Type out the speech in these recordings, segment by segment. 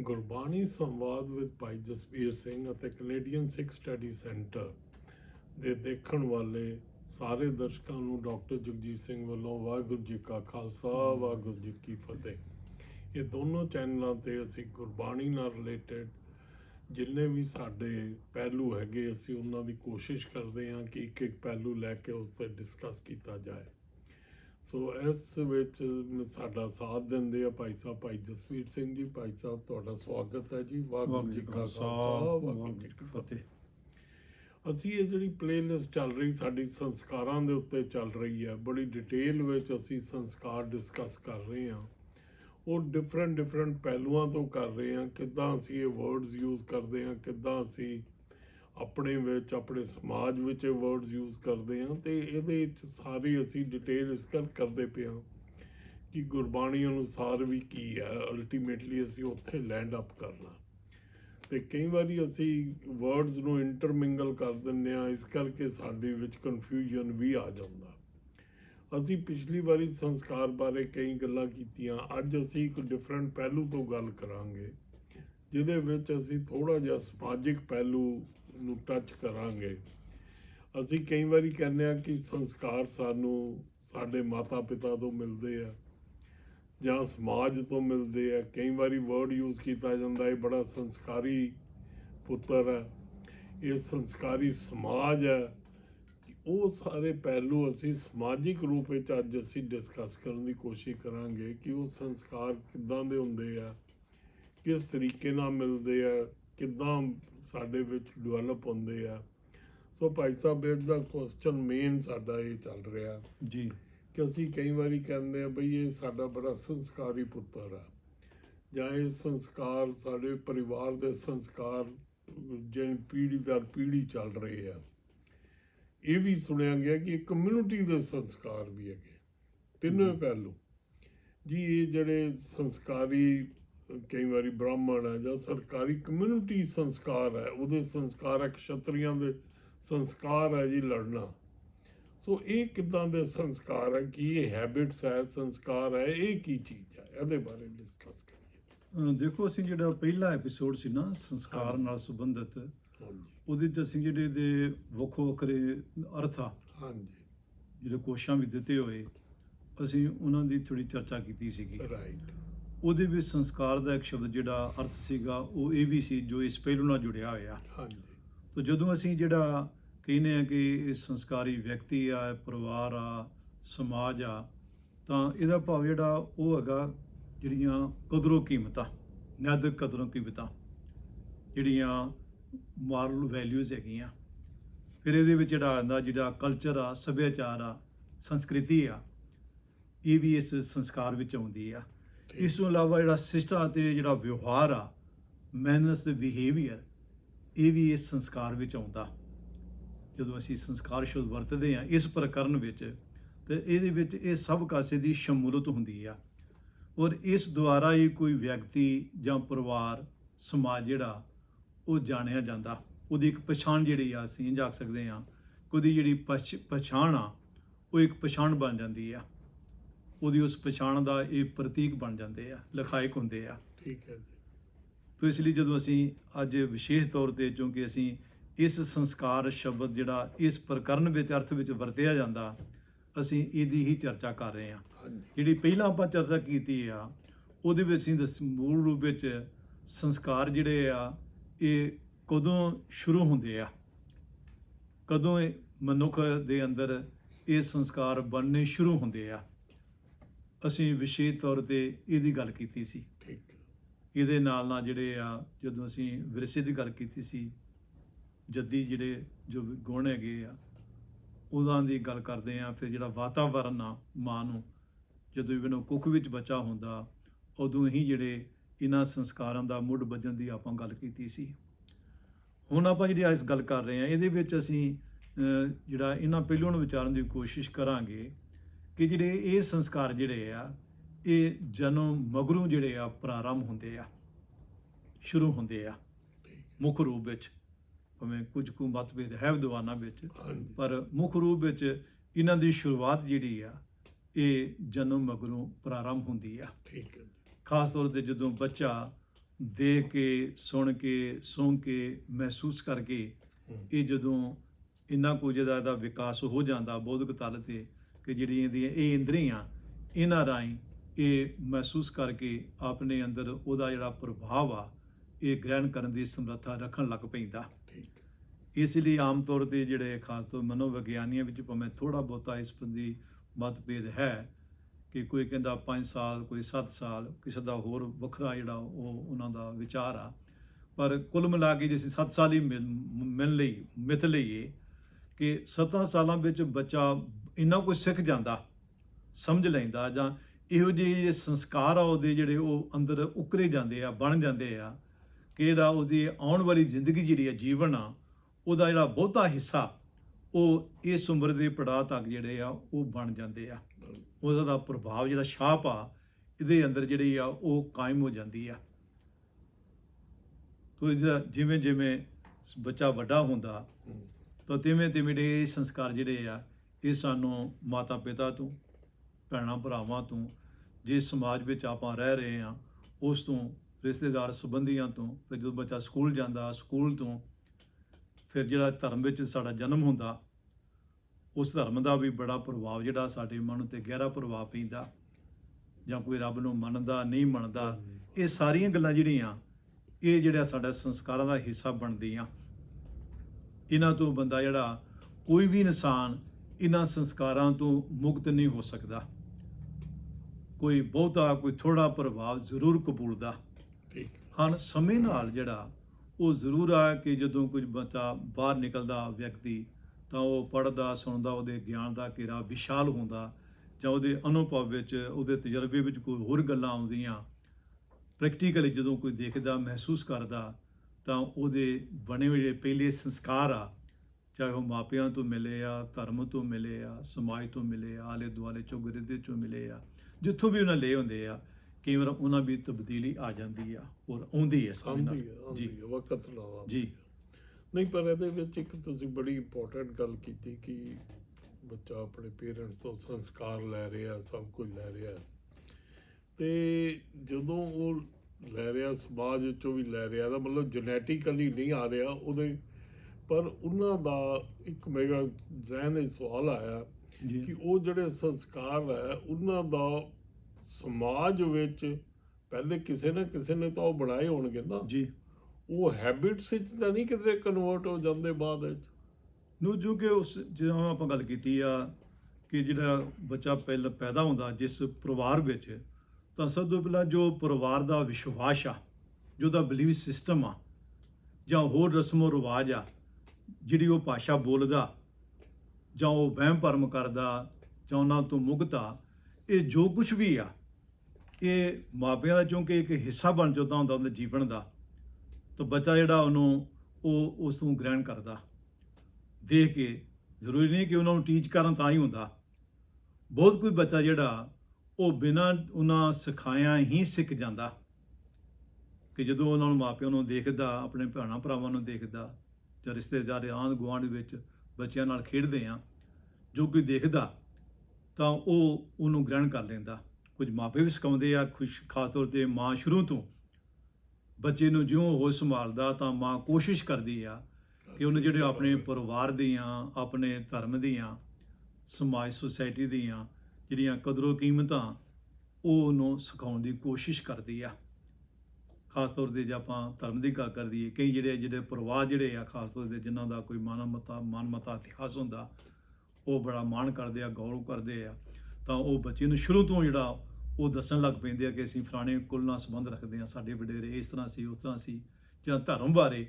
ਗੁਰਬਾਣੀ ਸੰਵਾਦ ਵਿਦ ਭਾਈ ਜਸਬੀਰ ਸਿੰਘ ਅਤੇ ਕੈਨੇਡੀਅਨ ਸਿੱਖ study centre ਦੇ ਦੇਖਣ ਵਾਲੇ ਸਾਰੇ ਦਰਸ਼ਕਾਂ ਨੂੰ ਡਾਕਟਰ ਜਗਜੀਤ ਸਿੰਘ ਵੱਲੋਂ ਵਾਹਿਗੁਰੂ ਜੀ ਕਾ ਖਾਲਸਾ, ਵਾਹਿਗੁਰੂ ਜੀ ਕੀ ਫਤਿਹ। ਇਹ ਦੋਨੋਂ ਚੈਨਲਾਂ ਤੇ ਅਸੀਂ ਗੁਰਬਾਣੀ ਨਾਲ ਰਿਲੇਟਡ ਜਿੰਨੇ ਵੀ ਸਾਡੇ ਪਹਿਲੂ ਹੈਗੇ, ਅਸੀਂ ਉਹਨਾਂ ਦੀ ਕੋਸ਼ਿਸ਼ ਕਰਦੇ ਹਾਂ ਕਿ ਇੱਕ ਇੱਕ ਪਹਿਲੂ ਲੈ ਕੇ ਉਸ ਤੇ ਡਿਸਕਸ ਕੀਤਾ ਜਾਏ। ਸੋ ਇਸ ਵਿੱਚ ਸਾਡਾ ਸਾਥ ਦਿੰਦੇ ਆ ਭਾਈ ਸਾਹਿਬ ਭਾਈ ਜਸਵੀਰ ਸਿੰਘ ਜੀ। ਭਾਈ ਸਾਹਿਬ ਤੁਹਾਡਾ ਸਵਾਗਤ ਹੈ ਜੀ। ਵਾਹਿਗੁਰੂ ਜੀ ਕਾ ਖਾਲਸਾ ਵਾਹਿਗੁਰੂ ਜੀ ਕੀ ਫਤਿਹ। ਅਸੀਂ ਇਹ ਜਿਹੜੀ ਪਲੇਲਿਸਟ ਚੱਲ ਰਹੀ ਸਾਡੀ ਸੰਸਕਾਰਾਂ ਦੇ ਉੱਤੇ ਚੱਲ ਰਹੀ ਹੈ ਬੜੀ ਡਿਟੇਲ ਵਿੱਚ ਅਸੀਂ ਸੰਸਕਾਰ ਡਿਸਕਸ ਕਰ ਰਹੇ ਹਾਂ। ਉਹ ਡਿਫਰੈਂਟ ਡਿਫਰੈਂਟ ਪਹਿਲੂਆਂ ਤੋਂ ਕਰ ਰਹੇ ਹਾਂ ਕਿੱਦਾਂ ਅਸੀਂ ਇਹ ਵਰਡਸ ਯੂਜ਼ ਕਰਦੇ ਹਾਂ ਕਿੱਦਾਂ ਅਸੀਂ ਆਪਣੇ ਵਿੱਚ, ਆਪਣੇ ਸਮਾਜ ਵਿੱਚ ਇਹ ਵਰਡਸ ਯੂਜ਼ ਕਰਦੇ ਹਾਂ ਤੇ ਇਹਦੇ ਵਿੱਚ ਸਾਰੀ ਅਸੀਂ ਡਿਟੇਲ ਇਸ ਕਰ ਕਰਦੇ ਪਏ ਹਾਂ ਕਿ ਗੁਰਬਾਣੀ ਅਨੁਸਾਰ ਵੀ ਕੀ ਹੈ। ਅਲਟੀਮੇਟਲੀ ਅਸੀਂ ਉੱਥੇ ਲੈਂਡ ਅਪ ਕਰਨਾ। ਤੇ ਕਈ ਵਾਰੀ ਅਸੀਂ ਵਰਡਸ ਨੂੰ ਇੰਟਰਮਿੰਗਲ ਕਰ ਦਿੰਦੇ ਆ ਇਸ ਕਰਕੇ ਸਾਡੇ ਵਿੱਚ ਕਨਫਿਊਜ਼ਨ ਵੀ ਆ ਜਾਂਦਾ। ਅਸੀਂ ਪਿਛਲੀ ਵਾਰੀ ਸੰਸਕਾਰ ਬਾਰੇ ਕਈ ਗੱਲਾਂ ਕੀਤੀਆਂ, ਅੱਜ ਅਸੀਂ ਇੱਕ ਡਿਫਰੈਂਟ ਪਹਿਲੂ ਤੋਂ ਗੱਲ ਕਰਾਂਗੇ, ਜਿਹਦੇ ਵਿੱਚ ਅਸੀਂ ਥੋੜਾ ਜਿਹਾ ਸਮਾਜਿਕ ਪਹਿਲੂ ਨੂੰ ਟੱਚ ਕਰਾਂਗੇ। ਅਸੀਂ ਕਈ ਵਾਰੀ ਕਹਿੰਦੇ ਆ ਕਿ ਸੰਸਕਾਰ ਸਾਨੂੰ ਸਾਡੇ ਮਾਤਾ ਪਿਤਾ ਤੋਂ ਮਿਲਦੇ ਆ ਜਾਂ ਸਮਾਜ ਤੋਂ ਮਿਲਦੇ ਆ। ਕਈ ਵਾਰੀ ਵਰਡ ਯੂਜ਼ ਕੀਤਾ ਜਾਂਦਾ ਹੈ ਬੜਾ ਸੰਸਕਾਰੀ ਪੁੱਤਰ ਹੈ ਇਹ ਸੰਸਕਾਰੀ ਸਮਾਜ ਹੈ ਉਹ ਸਾਰੇ ਪਹਿਲੂ ਅਸੀਂ ਸਮਾਜਿਕ ਰੂਪ ਵਿੱਚ ਅੱਜ ਅਸੀਂ ਡਿਸਕਸ ਕਰਨ ਦੀ ਕੋਸ਼ਿਸ਼ ਕਰਾਂਗੇ ਕਿ ਉਹ ਸੰਸਕਾਰ ਕਿੱਦਾਂ ਦੇ ਹੁੰਦੇ ਆ, ਕਿਸ ਤਰੀਕੇ ਨਾਲ ਮਿਲਦੇ ਆ, ਕਿੱਦਾਂ ਸਾਡੇ ਵਿੱਚ ਡਿਵੈਲਪ ਹੁੰਦੇ ਆ। ਸੋ ਭਾਈ ਸਾਹਿਬ ਇਸ ਦਾ ਕੁਐਸਚਨ ਮੇਨ ਸਾਡਾ ਇਹ ਚੱਲ ਰਿਹਾ। ਜੀ। ਕਿ ਅਸੀਂ ਕਈ ਵਾਰੀ ਕਹਿੰਦੇ ਆ ਬਈ ਇਹ ਸਾਡਾ ਬੜਾ ਸੰਸਕਾਰੀ ਪੁੱਤਰ ਆ। ਜਾਂ ਇਹ ਸੰਸਕਾਰ ਸਾਡੇ ਪਰਿਵਾਰ ਦੇ ਸੰਸਕਾਰ ਜਿਵੇਂ ਪੀੜ੍ਹੀ ਦਰ ਪੀੜ੍ਹੀ ਚੱਲ ਰਹੇ ਆ। ਇਹ ਵੀ ਸੁਣਿਆ ਗਿਆ ਕਿ ਕਮਿਊਨਿਟੀ ਦੇ ਸੰਸਕਾਰ ਵੀ ਹੈਗੇ। ਤਿੰਨੋਂ ਪਹਿਲੂ। ਜੀ ਇਹ ਜਿਹੜੇ ਸੰਸਕਾਰੀ ਕਈ ਵਾਰੀ ਬ੍ਰਾਹਮਣ ਹੈ ਜਾਂ ਸਰਕਾਰੀ ਕਮਿਊਨਿਟੀ ਸੰਸਕਾਰ ਹੈ ਉਹਦੇ ਸੰਸਕਾਰ ਹੈ ਕਸ਼ਤਰੀਆਂ ਦੇ ਸੰਸਕਾਰ ਹੈ ਜੀ ਲੜਨਾ। ਸੋ ਇਹ ਕਿਦਾਂ ਦੇ ਸੰਸਕਾਰ ਹੈ ਕੀ ਇਹ ਹੈਬਿਟਸ ਹੈ ਸੰਸਕਾਰ ਹੈ ਇਹ ਕੀ ਚੀਜ਼ ਹੈ? ਇਹਦੇ ਬਾਰੇ ਡਿਸਕਸ ਕਰੀਏ। ਦੇਖੋ ਅਸੀਂ ਜਿਹੜਾ ਪਹਿਲਾ ਐਪੀਸੋਡ ਸੀ ਨਾ ਸੰਸਕਾਰ ਨਾਲ ਸੰਬੰਧਿਤ ਉਹਦੇ ਚ ਅਸੀਂ ਜਿਹੜੇ ਦੇ ਵੱਖੋ ਵੱਖਰੇ ਅਰਥ ਆ ਹਾਂਜੀ। ਜਿਹੜੇ ਕੋਸ਼ਾਂ ਵੀ ਦਿੱਤੇ ਹੋਏ ਅਸੀਂ ਉਹਨਾਂ ਦੀ ਥੋੜੀ ਚਰਚਾ ਕੀਤੀ ਸੀਗੀ। ਰਾਈਟ ਉਹਦੇ ਵਿੱਚ ਸੰਸਕਾਰ ਦਾ ਇੱਕ ਸ਼ਬਦ ਜਿਹੜਾ ਅਰਥ ਸੀਗਾ ਉਹ ਇਹ ਵੀ ਸੀ ਜੋ ਇਸ ਪਹਿਲੂ ਨਾਲ ਜੁੜਿਆ ਹੋਇਆ। ਹਾਂਜੀ। ਤਾਂ ਜਦੋਂ ਅਸੀਂ ਜਿਹੜਾ ਕਹਿੰਦੇ ਆ ਕਿ ਇਹ ਸੰਸਕਾਰੀ ਵਿਅਕਤੀ ਆ ਪਰਿਵਾਰ ਆ ਸਮਾਜ ਆ ਤਾਂ ਇਹਦਾ ਭਾਵ ਜਿਹੜਾ ਉਹ ਹੈਗਾ ਜਿਹੜੀਆਂ ਕਦਰੋ ਕੀਮਤਾਂ ਨੈਤਿਕ ਕਦਰੋ ਕੀਮਤਾਂ ਜਿਹੜੀਆਂ ਮਾਰਲ ਵੈਲਿਊਜ਼ ਹੈਗੀਆਂ। ਫਿਰ ਇਹਦੇ ਵਿੱਚ ਜਿਹੜਾ ਆਉਂਦਾ ਜਿਹੜਾ ਕਲਚਰ ਆ ਸੱਭਿਆਚਾਰ ਆ ਸੰਸਕ੍ਰਿਤੀ ਆ ਇਹ ਵੀ ਇਸ ਸੰਸਕਾਰ ਵਿੱਚ ਆਉਂਦੀ ਆ। ਇਸ ਤੋਂ ਇਲਾਵਾ ਜਿਹੜਾ ਸਿਸ਼ਟਾ ਤੇ ਜਿਹੜਾ ਵਿਵਹਾਰ ਆ ਮੈਨਰਸ ਤੇ ਬਿਹੇਵੀਅਰ ਇਹ ਵੀ ਇਸ ਸੰਸਕਾਰ ਵਿੱਚ ਆਉਂਦਾ। ਜਦੋਂ ਅਸੀਂ ਸੰਸਕਾਰ ਸ਼ਬਦ ਵਰਤਦੇ ਹਾਂ, ਇਸ ਪ੍ਰਕਰਨ ਵਿੱਚ, ਤੇ ਇਹਦੇ ਵਿੱਚ ਇਹ ਸਭ ਕਾਸੇ ਦੀ ਸ਼ਮੂਲਤ ਹੁੰਦੀ ਆ। ਔਰ ਇਸ ਦੁਆਰਾ ਹੀ ਕੋਈ ਵਿਅਕਤੀ ਜਾਂ ਪਰਿਵਾਰ, ਸਮਾਜ ਜਿਹੜਾ, ਉਹ ਜਾਣਿਆ ਜਾਂਦਾ। ਉਹਦੀ ਇੱਕ ਪਛਾਣ ਜਿਹੜੀ ਆ, ਅਸੀਂ ਇੰਝ ਸਕਦੇ ਹਾਂ। ਕਿ ਉਹਦੀ ਜਿਹੜੀ ਪਛ- ਪਛਾਣ ਆ, ਉਹ ਇੱਕ ਪਛਾਣ ਬਣ ਜਾਂਦੀ ਆ। ਉਹਦੀ ਉਸ ਪਛਾਣ ਦਾ ਇਹ ਪ੍ਰਤੀਕ ਬਣ ਜਾਂਦੇ ਆ ਲਖਾਇਕ ਹੁੰਦੇ ਆ। ਠੀਕ ਹੈ ਜੀ। ਤੋ ਇਸ ਲਈ ਜਦੋਂ ਅਸੀਂ ਅੱਜ ਵਿਸ਼ੇਸ਼ ਤੌਰ ਤੇ ਕਿਉਂਕਿ ਅਸੀਂ ਇਸ ਸੰਸਕਾਰ ਸ਼ਬਦ ਜਿਹੜਾ ਇਸ ਪ੍ਰਕਰਨ ਵਿੱਚ ਅਰਥ ਵਿੱਚ ਵਰਤਿਆ ਜਾਂਦਾ ਅਸੀਂ ਇਹਦੀ ਹੀ ਚਰਚਾ ਕਰ ਰਹੇ ਹਾਂ। ਜਿਹੜੀ ਪਹਿਲਾਂ ਆਪਾਂ ਚਰਚਾ ਕੀਤੀ ਆ ਉਹਦੇ ਵਿੱਚ ਅਸੀਂ ਦੱਸ ਮੂਲ ਰੂਪ ਵਿੱਚ ਸੰਸਕਾਰ ਜਿਹੜੇ ਆ ਇਹ ਕਦੋਂ ਸ਼ੁਰੂ ਹੁੰਦੇ ਆ? ਕਦੋਂ ਇਹ ਮਨੁੱਖ ਦੇ ਅੰਦਰ ਇਹ ਸੰਸਕਾਰ ਬਣਨੇ ਸ਼ੁਰੂ ਹੁੰਦੇ ਆ? ਅਸੀਂ ਵਿਸ਼ੇਸ਼ ਤੌਰ ਤੇ ਇਹਦੀ ਗੱਲ ਕੀਤੀ ਸੀ। ਠੀਕ। ਇਹਦੇ ਨਾਲ ਨਾਲ ਜਿਹੜੇ ਆ ਜਦੋਂ ਅਸੀਂ ਵਿਰਸੇ ਦੀ ਗੱਲ ਕੀਤੀ ਸੀ ਜੱਦੀ ਜਿਹੜੇ ਜੋ ਗੁਣ ਹੈਗੇ ਆ ਉਹਨਾਂ ਦੀ ਗੱਲ ਕਰਦੇ ਆ ਫਿਰ ਜਿਹੜਾ ਵਾਤਾਵਰਨ ਆ ਮਾਂ ਨੂੰ ਜਦੋਂ ਇਵਨ ਉਹ ਕੁੱਖ ਵਿੱਚ ਬੱਚਾ ਹੁੰਦਾ ਉਦੋਂ ਹੀ ਜਿਹੜੇ ਇਹਨਾਂ ਸੰਸਕਾਰਾਂ ਦਾ ਮੁੱਢ ਵੱਜਣ ਦੀ ਆਪਾਂ ਗੱਲ ਕੀਤੀ ਸੀ। ਹੁਣ ਆਪਾਂ ਜਿਹੜੀ ਅੱਜ ਗੱਲ ਕਰ ਰਹੇ ਆ ਇਹਦੇ ਵਿੱਚ ਅਸੀਂ ਜਿਹੜਾ ਇਹਨਾਂ ਪਹਿਲੂਆਂ ਨੂੰ ਵਿਚਾਰਨ ਦੀ ਕੋਸ਼ਿਸ਼ ਕਰਾਂਗੇ ਕਿ ਜਿਹੜੇ ਇਹ ਸੰਸਕਾਰ ਜਿਹੜੇ ਆ ਇਹ ਜਨਮ ਮਗਰੋਂ ਜਿਹੜੇ ਆ ਪ੍ਰਾਰੰਭ ਹੁੰਦੇ ਆ ਸ਼ੁਰੂ ਹੁੰਦੇ ਆ ਮੁੱਖ ਰੂਪ ਵਿੱਚ। ਭਾਵੇਂ ਕੁਝ ਕੁ ਮਤਭੇਦ ਹੈ ਵਿਦਵਾਨਾਂ ਵਿੱਚ ਪਰ ਮੁੱਖ ਰੂਪ ਵਿੱਚ ਇਹਨਾਂ ਦੀ ਸ਼ੁਰੂਆਤ ਜਿਹੜੀ ਆ ਇਹ ਜਨਮ ਮਗਰੋਂ ਪ੍ਰਾਰੰਭ ਹੁੰਦੀ ਆ। ਠੀਕ ਹੈ। ਜੀ ਖਾਸ ਤੌਰ ਤੇ ਜਦੋਂ ਬੱਚਾ ਦੇਖ ਕੇ ਸੁਣ ਕੇ ਸੁਣ ਕੇ ਮਹਿਸੂਸ ਕਰਕੇ। ਇਹ ਜਦੋਂ ਇੰਨਾ ਕੁ ਜਿਹਦਾ ਇਹਦਾ ਵਿਕਾਸ ਹੋ ਜਾਂਦਾ ਬੌਧਿਕ ਤਲ ਤੇ ਕਿ ਜਿਹੜੀਆਂ ਇਹਦੀਆਂ ਇਹ ਇੰਦਰੀਆਂ ਇਹਨਾਂ ਰਾਹੀਂ ਇਹ ਮਹਿਸੂਸ ਕਰਕੇ ਆਪਣੇ ਅੰਦਰ ਉਹਦਾ ਜਿਹੜਾ ਪ੍ਰਭਾਵ ਆ ਇਹ ਗ੍ਰਹਿਣ ਕਰਨ ਦੀ ਸਮਰੱਥਾ ਰੱਖਣ ਲੱਗ ਪੈਂਦਾ। ਠੀਕ। ਇਸ ਲਈ ਆਮ ਤੌਰ ਤੇ ਜਿਹੜੇ ਖਾਸ ਤੌਰ ਮਨੋਵਿਗਿਆਨੀਆਂ ਵਿੱਚ ਭਾਵੇਂ ਥੋੜਾ ਬਹੁਤਾ ਇਸ ਸੰਬੰਧੀ ਮਤਭੇਦ ਹੈ ਕਿ ਕੋਈ ਕਹਿੰਦਾ 5 ਸਾਲ ਕੋਈ 7 ਸਾਲ ਕਿਸੇ ਦਾ ਹੋਰ ਵੱਖਰਾ ਜਿਹੜਾ ਉਹ ਉਹਨਾਂ ਦਾ ਵਿਚਾਰ ਆ। ਪਰ ਕੁੱਲ ਮਿਲਾ ਕੇ ਜੇ ਅਸੀਂ 7 ਸਾਲ ਹੀ ਮਿਲ ਮਿਲ ਲਈ ਮਿਥ ਲਈਏ ਕਿ 7 ਸਾਲਾਂ ਵਿੱਚ ਬੱਚਾ ਇੰਨਾ ਕੁਝ ਸਿੱਖ ਜਾਂਦਾ, ਸਮਝ ਲੈਂਦਾ ਜਾਂ ਇਹੋ ਜਿਹੇ ਜਿਹੜੇ ਸੰਸਕਾਰ ਆ ਉਹਦੇ ਜਿਹੜੇ ਉਹ ਅੰਦਰ ਉਕਰੇ ਜਾਂਦੇ ਆ, ਬਣ ਜਾਂਦੇ ਆ ਕਿ ਜਿਹੜਾ ਉਹਦੀ ਆਉਣ ਵਾਲੀ ਜ਼ਿੰਦਗੀ ਜਿਹੜੀ ਆ, ਜੀਵਨ ਆ, ਉਹਦਾ ਜਿਹੜਾ ਬਹੁਤਾ ਹਿੱਸਾ ਉਹ ਇਸ ਉਮਰ ਦੇ ਪੜਾਅ ਤੱਕ ਜਿਹੜੇ ਆ, ਉਹ ਬਣ ਜਾਂਦੇ ਆ। ਉਹਦਾ ਦਾ ਪ੍ਰਭਾਵ ਜਿਹੜਾ ਛਾਪ ਆ, ਇਹਦੇ ਅੰਦਰ ਜਿਹੜੀ ਆ, ਉਹ ਕਾਇਮ ਹੋ ਜਾਂਦੀ ਆ। ਤੋ ਜਿਵੇਂ ਜਿਵੇਂ ਬੱਚਾ ਵੱਡਾ ਹੁੰਦਾ, ਤਾਂ ਤਿਵੇਂ ਤਿਵੇਂ ਜਿਹੜੇ ਇਹ ਸੰਸਕਾਰ ਜਿਹੜੇ ਆ ਇਹ ਸਾਨੂੰ ਮਾਤਾ ਪਿਤਾ ਤੋਂ, ਭੈਣਾਂ ਭਰਾਵਾਂ ਤੋਂ ਜਿਸ ਸਮਾਜ ਵਿੱਚ ਆਪਾਂ ਰਹਿ ਰਹੇ ਹਾਂ, ਉਸ ਤੋਂ ਰਿਸ਼ਤੇਦਾਰ ਸੰਬੰਧੀਆਂ ਤੋਂ, ਫਿਰ ਜਦੋਂ ਬੱਚਾ ਸਕੂਲ ਜਾਂਦਾ, ਸਕੂਲ ਤੋਂ ਫਿਰ ਜਿਹੜਾ ਧਰਮ ਵਿੱਚ ਸਾਡਾ ਜਨਮ ਹੁੰਦਾ, ਉਸ ਧਰਮ ਦਾ ਵੀ ਬੜਾ ਪ੍ਰਭਾਵ ਜਿਹੜਾ ਸਾਡੇ ਮਨ ਉੱਤੇ ਗਹਿਰਾ ਪ੍ਰਭਾਵ ਪੈਂਦਾ, ਜਾਂ ਕੋਈ ਰੱਬ ਨੂੰ ਮੰਨਦਾ, ਨਹੀਂ ਮੰਨਦਾ, ਇਹ ਸਾਰੀਆਂ ਗੱਲਾਂ ਜਿਹੜੀਆਂ, ਇਹ ਜਿਹੜਾ ਸਾਡਾ ਸੰਸਕਾਰਾਂ ਦਾ ਹਿੱਸਾ ਬਣਦੀਆਂ। ਇਹਨਾਂ ਤੋਂ ਬੰਦਾ ਜਿਹੜਾ ਕੋਈ ਵੀ ਇਨਸਾਨ ਇਹਨਾਂ ਸੰਸਕਾਰਾਂ ਤੋਂ ਮੁਕਤ ਨਹੀਂ ਹੋ ਸਕਦਾ। ਕੋਈ ਬਹੁਤਾ ਕੋਈ ਥੋੜਾ ਪ੍ਰਭਾਵ ਜ਼ਰੂਰ ਕਬੂਲਦਾ। ਠੀਕ। ਹਨ ਸਮੇਂ ਨਾਲ ਜਿਹੜਾ ਉਹ ਜ਼ਰੂਰ ਆ ਕਿ ਜਦੋਂ ਕੁਝ ਬੱਚਾ ਬਾਹਰ ਨਿਕਲਦਾ ਵਿਅਕਤੀ ਤਾਂ ਉਹ ਪੜਦਾ ਸੁਣਦਾ ਉਹਦੇ ਗਿਆਨ ਦਾ ਘੇਰਾ ਵਿਸ਼ਾਲ ਹੁੰਦਾ ਜਾਂ ਉਹਦੇ ਅਨੁਭਵ ਵਿੱਚ ਉਹਦੇ ਤਜਰਬੇ ਵਿੱਚ ਕੋਈ ਹੋਰ ਗੱਲਾਂ ਆਉਂਦੀਆਂ। ਪ੍ਰੈਕਟੀਕਲੀ ਜਦੋਂ ਕੋਈ ਦੇਖਦਾ ਮਹਿਸੂਸ ਕਰਦਾ ਤਾਂ ਉਹਦੇ ਬਣੇ ਹੋਏ ਪਹਿਲੇ ਸੰਸਕਾਰ ਆ ਚਾਹੇ ਉਹ ਮਾਪਿਆਂ ਤੋਂ ਮਿਲੇ ਆ ਧਰਮ ਤੋਂ ਮਿਲੇ ਆ ਸਮਾਜ ਤੋਂ ਮਿਲੇ ਆ ਆਲੇ ਦੁਆਲੇ ਚੋਂ ਗੁਰਦੇ ਚੋਂ ਮਿਲੇ ਆ ਜਿੱਥੋਂ ਵੀ ਉਹਨਾਂ ਲਏ ਹੁੰਦੇ ਆ ਕਈ ਵਾਰ ਉਹਨਾਂ ਵੀ ਤਬਦੀਲੀ ਆ ਜਾਂਦੀ ਆ ਔਰ ਆਉਂਦੀ ਹੈ ਸਮੇਂ ਨਾਲ। ਜੀ। ਵਕਤ ਨਾਲ ਜੀ। ਨਹੀਂ ਪਰ ਇਹਦੇ ਵਿੱਚ ਇੱਕ ਤੁਸੀਂ ਬੜੀ ਇੰਪੋਰਟੈਂਟ ਗੱਲ ਕੀਤੀ ਕਿ ਬੱਚਾ ਆਪਣੇ ਪੇਰੈਂਟਸ ਤੋਂ ਸੰਸਕਾਰ ਲੈ ਰਿਹਾ ਸਭ ਕੁਝ ਲੈ ਰਿਹਾ। ਤੇ ਜਦੋਂ ਉਹ ਲੈ ਰਿਹਾ ਸਮਾਜ ਵਿੱਚੋਂ ਵੀ ਲੈ ਰਿਹਾ ਦਾ ਮਤਲਬ ਜੈਨੇਟਿਕਲੀ ਨਹੀਂ ਆ ਰਿਹਾ ਉਹਦੇ ਪਰ ਉਹਨਾਂ ਦਾ ਇੱਕ ਮੇਰਾ ਜ਼ਹਿਨ ਵਿੱਚ ਸਵਾਲ ਆਇਆ ਕਿ ਉਹ ਜਿਹੜੇ ਸੰਸਕਾਰ ਹੈ ਉਹਨਾਂ ਦਾ ਸਮਾਜ ਵਿੱਚ ਪਹਿਲੇ ਕਿਸੇ ਨਾ ਕਿਸੇ ਨੇ ਤਾਂ ਉਹ ਬਣਾਏ ਹੋਣਗੇ ਨਾ। ਜੀ। ਉਹ ਹੈਬਿਟਸ ਵਿੱਚ ਤਾਂ ਨਹੀਂ ਕਿਤੇ ਕਨਵਰਟ ਹੋ ਜਾਂਦੇ ਬਾਅਦ ਵਿੱਚ? ਨੂੰ ਜੋ ਕਿ ਉਸ ਜਦੋਂ ਆਪਾਂ ਗੱਲ ਕੀਤੀ ਆ ਕਿ ਜਿਹੜਾ ਬੱਚਾ ਪਹਿਲਾਂ ਪੈਦਾ ਹੁੰਦਾ ਜਿਸ ਪਰਿਵਾਰ ਵਿੱਚ ਤਾਂ ਸਭ ਤੋਂ ਪਹਿਲਾਂ ਜੋ ਪਰਿਵਾਰ ਦਾ ਵਿਸ਼ਵਾਸ ਆ ਜੋ ਦਾ ਬਲੀਵ ਸਿਸਟਮ ਆ ਜਾਂ ਹੋਰ ਰਸਮੋ ਰਿਵਾਜ ਆ ਜਿਹੜੀ ਉਹ ਭਾਸ਼ਾ ਬੋਲਦਾ ਜਾਂ ਉਹ ਵਹਿਮ ਭਰਮ ਕਰਦਾ ਜਾਂ ਉਹਨਾਂ ਤੋਂ ਮੁਕਤ ਆ ਇਹ ਜੋ ਕੁਝ ਵੀ ਆ, ਇਹ ਮਾਪਿਆਂ ਦਾ ਕਿਉਂਕਿ ਇੱਕ ਹਿੱਸਾ ਬਣ ਜਾਂਦਾ ਹੁੰਦਾ ਉਹਦੇ ਜੀਵਨ ਦਾ, ਤਾਂ ਬੱਚਾ ਜਿਹੜਾ ਉਹਨੂੰ ਉਹ ਉਸ ਨੂੰ ਗ੍ਰਹਿਣ ਕਰਦਾ। ਦੇਖ ਕੇ ਜ਼ਰੂਰੀ ਨਹੀਂ ਕਿ ਉਹਨਾਂ ਨੂੰ ਟੀਚ ਕਰਨ ਤਾਂ ਹੀ ਹੁੰਦਾ। ਬਹੁਤ ਕੋਈ ਬੱਚਾ ਜਿਹੜਾ ਉਹ ਬਿਨਾਂ ਉਹਨਾਂ ਸਿਖਾਇਆ ਹੀ ਸਿੱਖ ਜਾਂਦਾ। ਕਿ ਜਦੋਂ ਉਹਨਾਂ ਨੂੰ ਮਾਪਿਆਂ ਨੂੰ ਦੇਖਦਾ, ਆਪਣੇ ਭੈਣਾਂ ਭਰਾਵਾਂ ਨੂੰ ਦੇਖਦਾ ਜਾਂ ਰਿਸ਼ਤੇਦਾਰ ਆਂਢ ਗੁਆਂਢ ਵਿੱਚ ਬੱਚਿਆਂ ਨਾਲ ਖੇਡਦੇ ਆ, ਜੋ ਕੋਈ ਦੇਖਦਾ ਤਾਂ ਉਹ ਉਹਨੂੰ ਗ੍ਰਹਿਣ ਕਰ ਲੈਂਦਾ। ਕੁਝ ਮਾਪੇ ਵੀ ਸਿਖਾਉਂਦੇ ਆ ਖੁਸ਼ ਖਾਸ ਤੌਰ ਤੇ ਮਾਂ ਸ਼ੁਰੂ ਤੋਂ ਬੱਚੇ ਨੂੰ ਜਿਉਂ ਉਹ ਸੰਭਾਲਦਾ ਤਾਂ ਮਾਂ ਕੋਸ਼ਿਸ਼ ਕਰਦੀ ਆ ਕਿ ਉਹਨੇ ਜਿਹੜੇ ਆਪਣੇ ਪਰਿਵਾਰ ਦੀਆਂ, ਆਪਣੇ ਧਰਮ ਦੀਆਂ, ਸਮਾਜ, ਸੁਸਾਇਟੀ ਦੀਆਂ ਜਿਹੜੀਆਂ ਕਦਰੋ ਕੀਮਤਾਂ, ਉਹ ਉਹਨੂੰ ਸਿਖਾਉਣ ਦੀ ਕੋਸ਼ਿਸ਼ ਕਰਦੀ ਆ। ਖਾਸ ਤੌਰ ਤੇ ਜੇ ਆਪਾਂ ਧਰਮ ਦੀ ਗੱਲ ਕਰ ਕਰਦੀਏ ਕਈ ਜਿਹੜੇ ਜਿਹੜੇ ਪਰਿਵਾਰ ਜਿਹੜੇ ਆ, ਖਾਸ ਤੌਰ ਤੇ ਜਿਨ੍ਹਾਂ ਦਾ ਕੋਈ ਮਾਨਵਤਾ ਮਾਨਮਤਾ ਇਤਿਹਾਸ ਹੁੰਦਾ, ਉਹ ਬੜਾ ਮਾਣ ਕਰਦੇ ਆ, ਗੌਰਵ ਕਰਦੇ ਆ, ਤਾਂ ਉਹ ਬੱਚੇ ਨੂੰ ਸ਼ੁਰੂ ਤੋਂ ਜਿਹੜਾ ਉਹ ਦੱਸਣ ਲੱਗ ਪੈਂਦੇ ਆ ਕਿ ਅਸੀਂ ਫਲਾਣੇ ਕੁਲ ਨਾਲ ਸੰਬੰਧ ਰੱਖਦੇ ਆ ਸਾਡੇ ਵਡੇਰੇ ਇਸ ਤਰ੍ਹਾਂ ਸੀ, ਉਸ ਤਰ੍ਹਾਂ ਸੀ, ਜਾਂ ਧਰਮ ਬਾਰੇ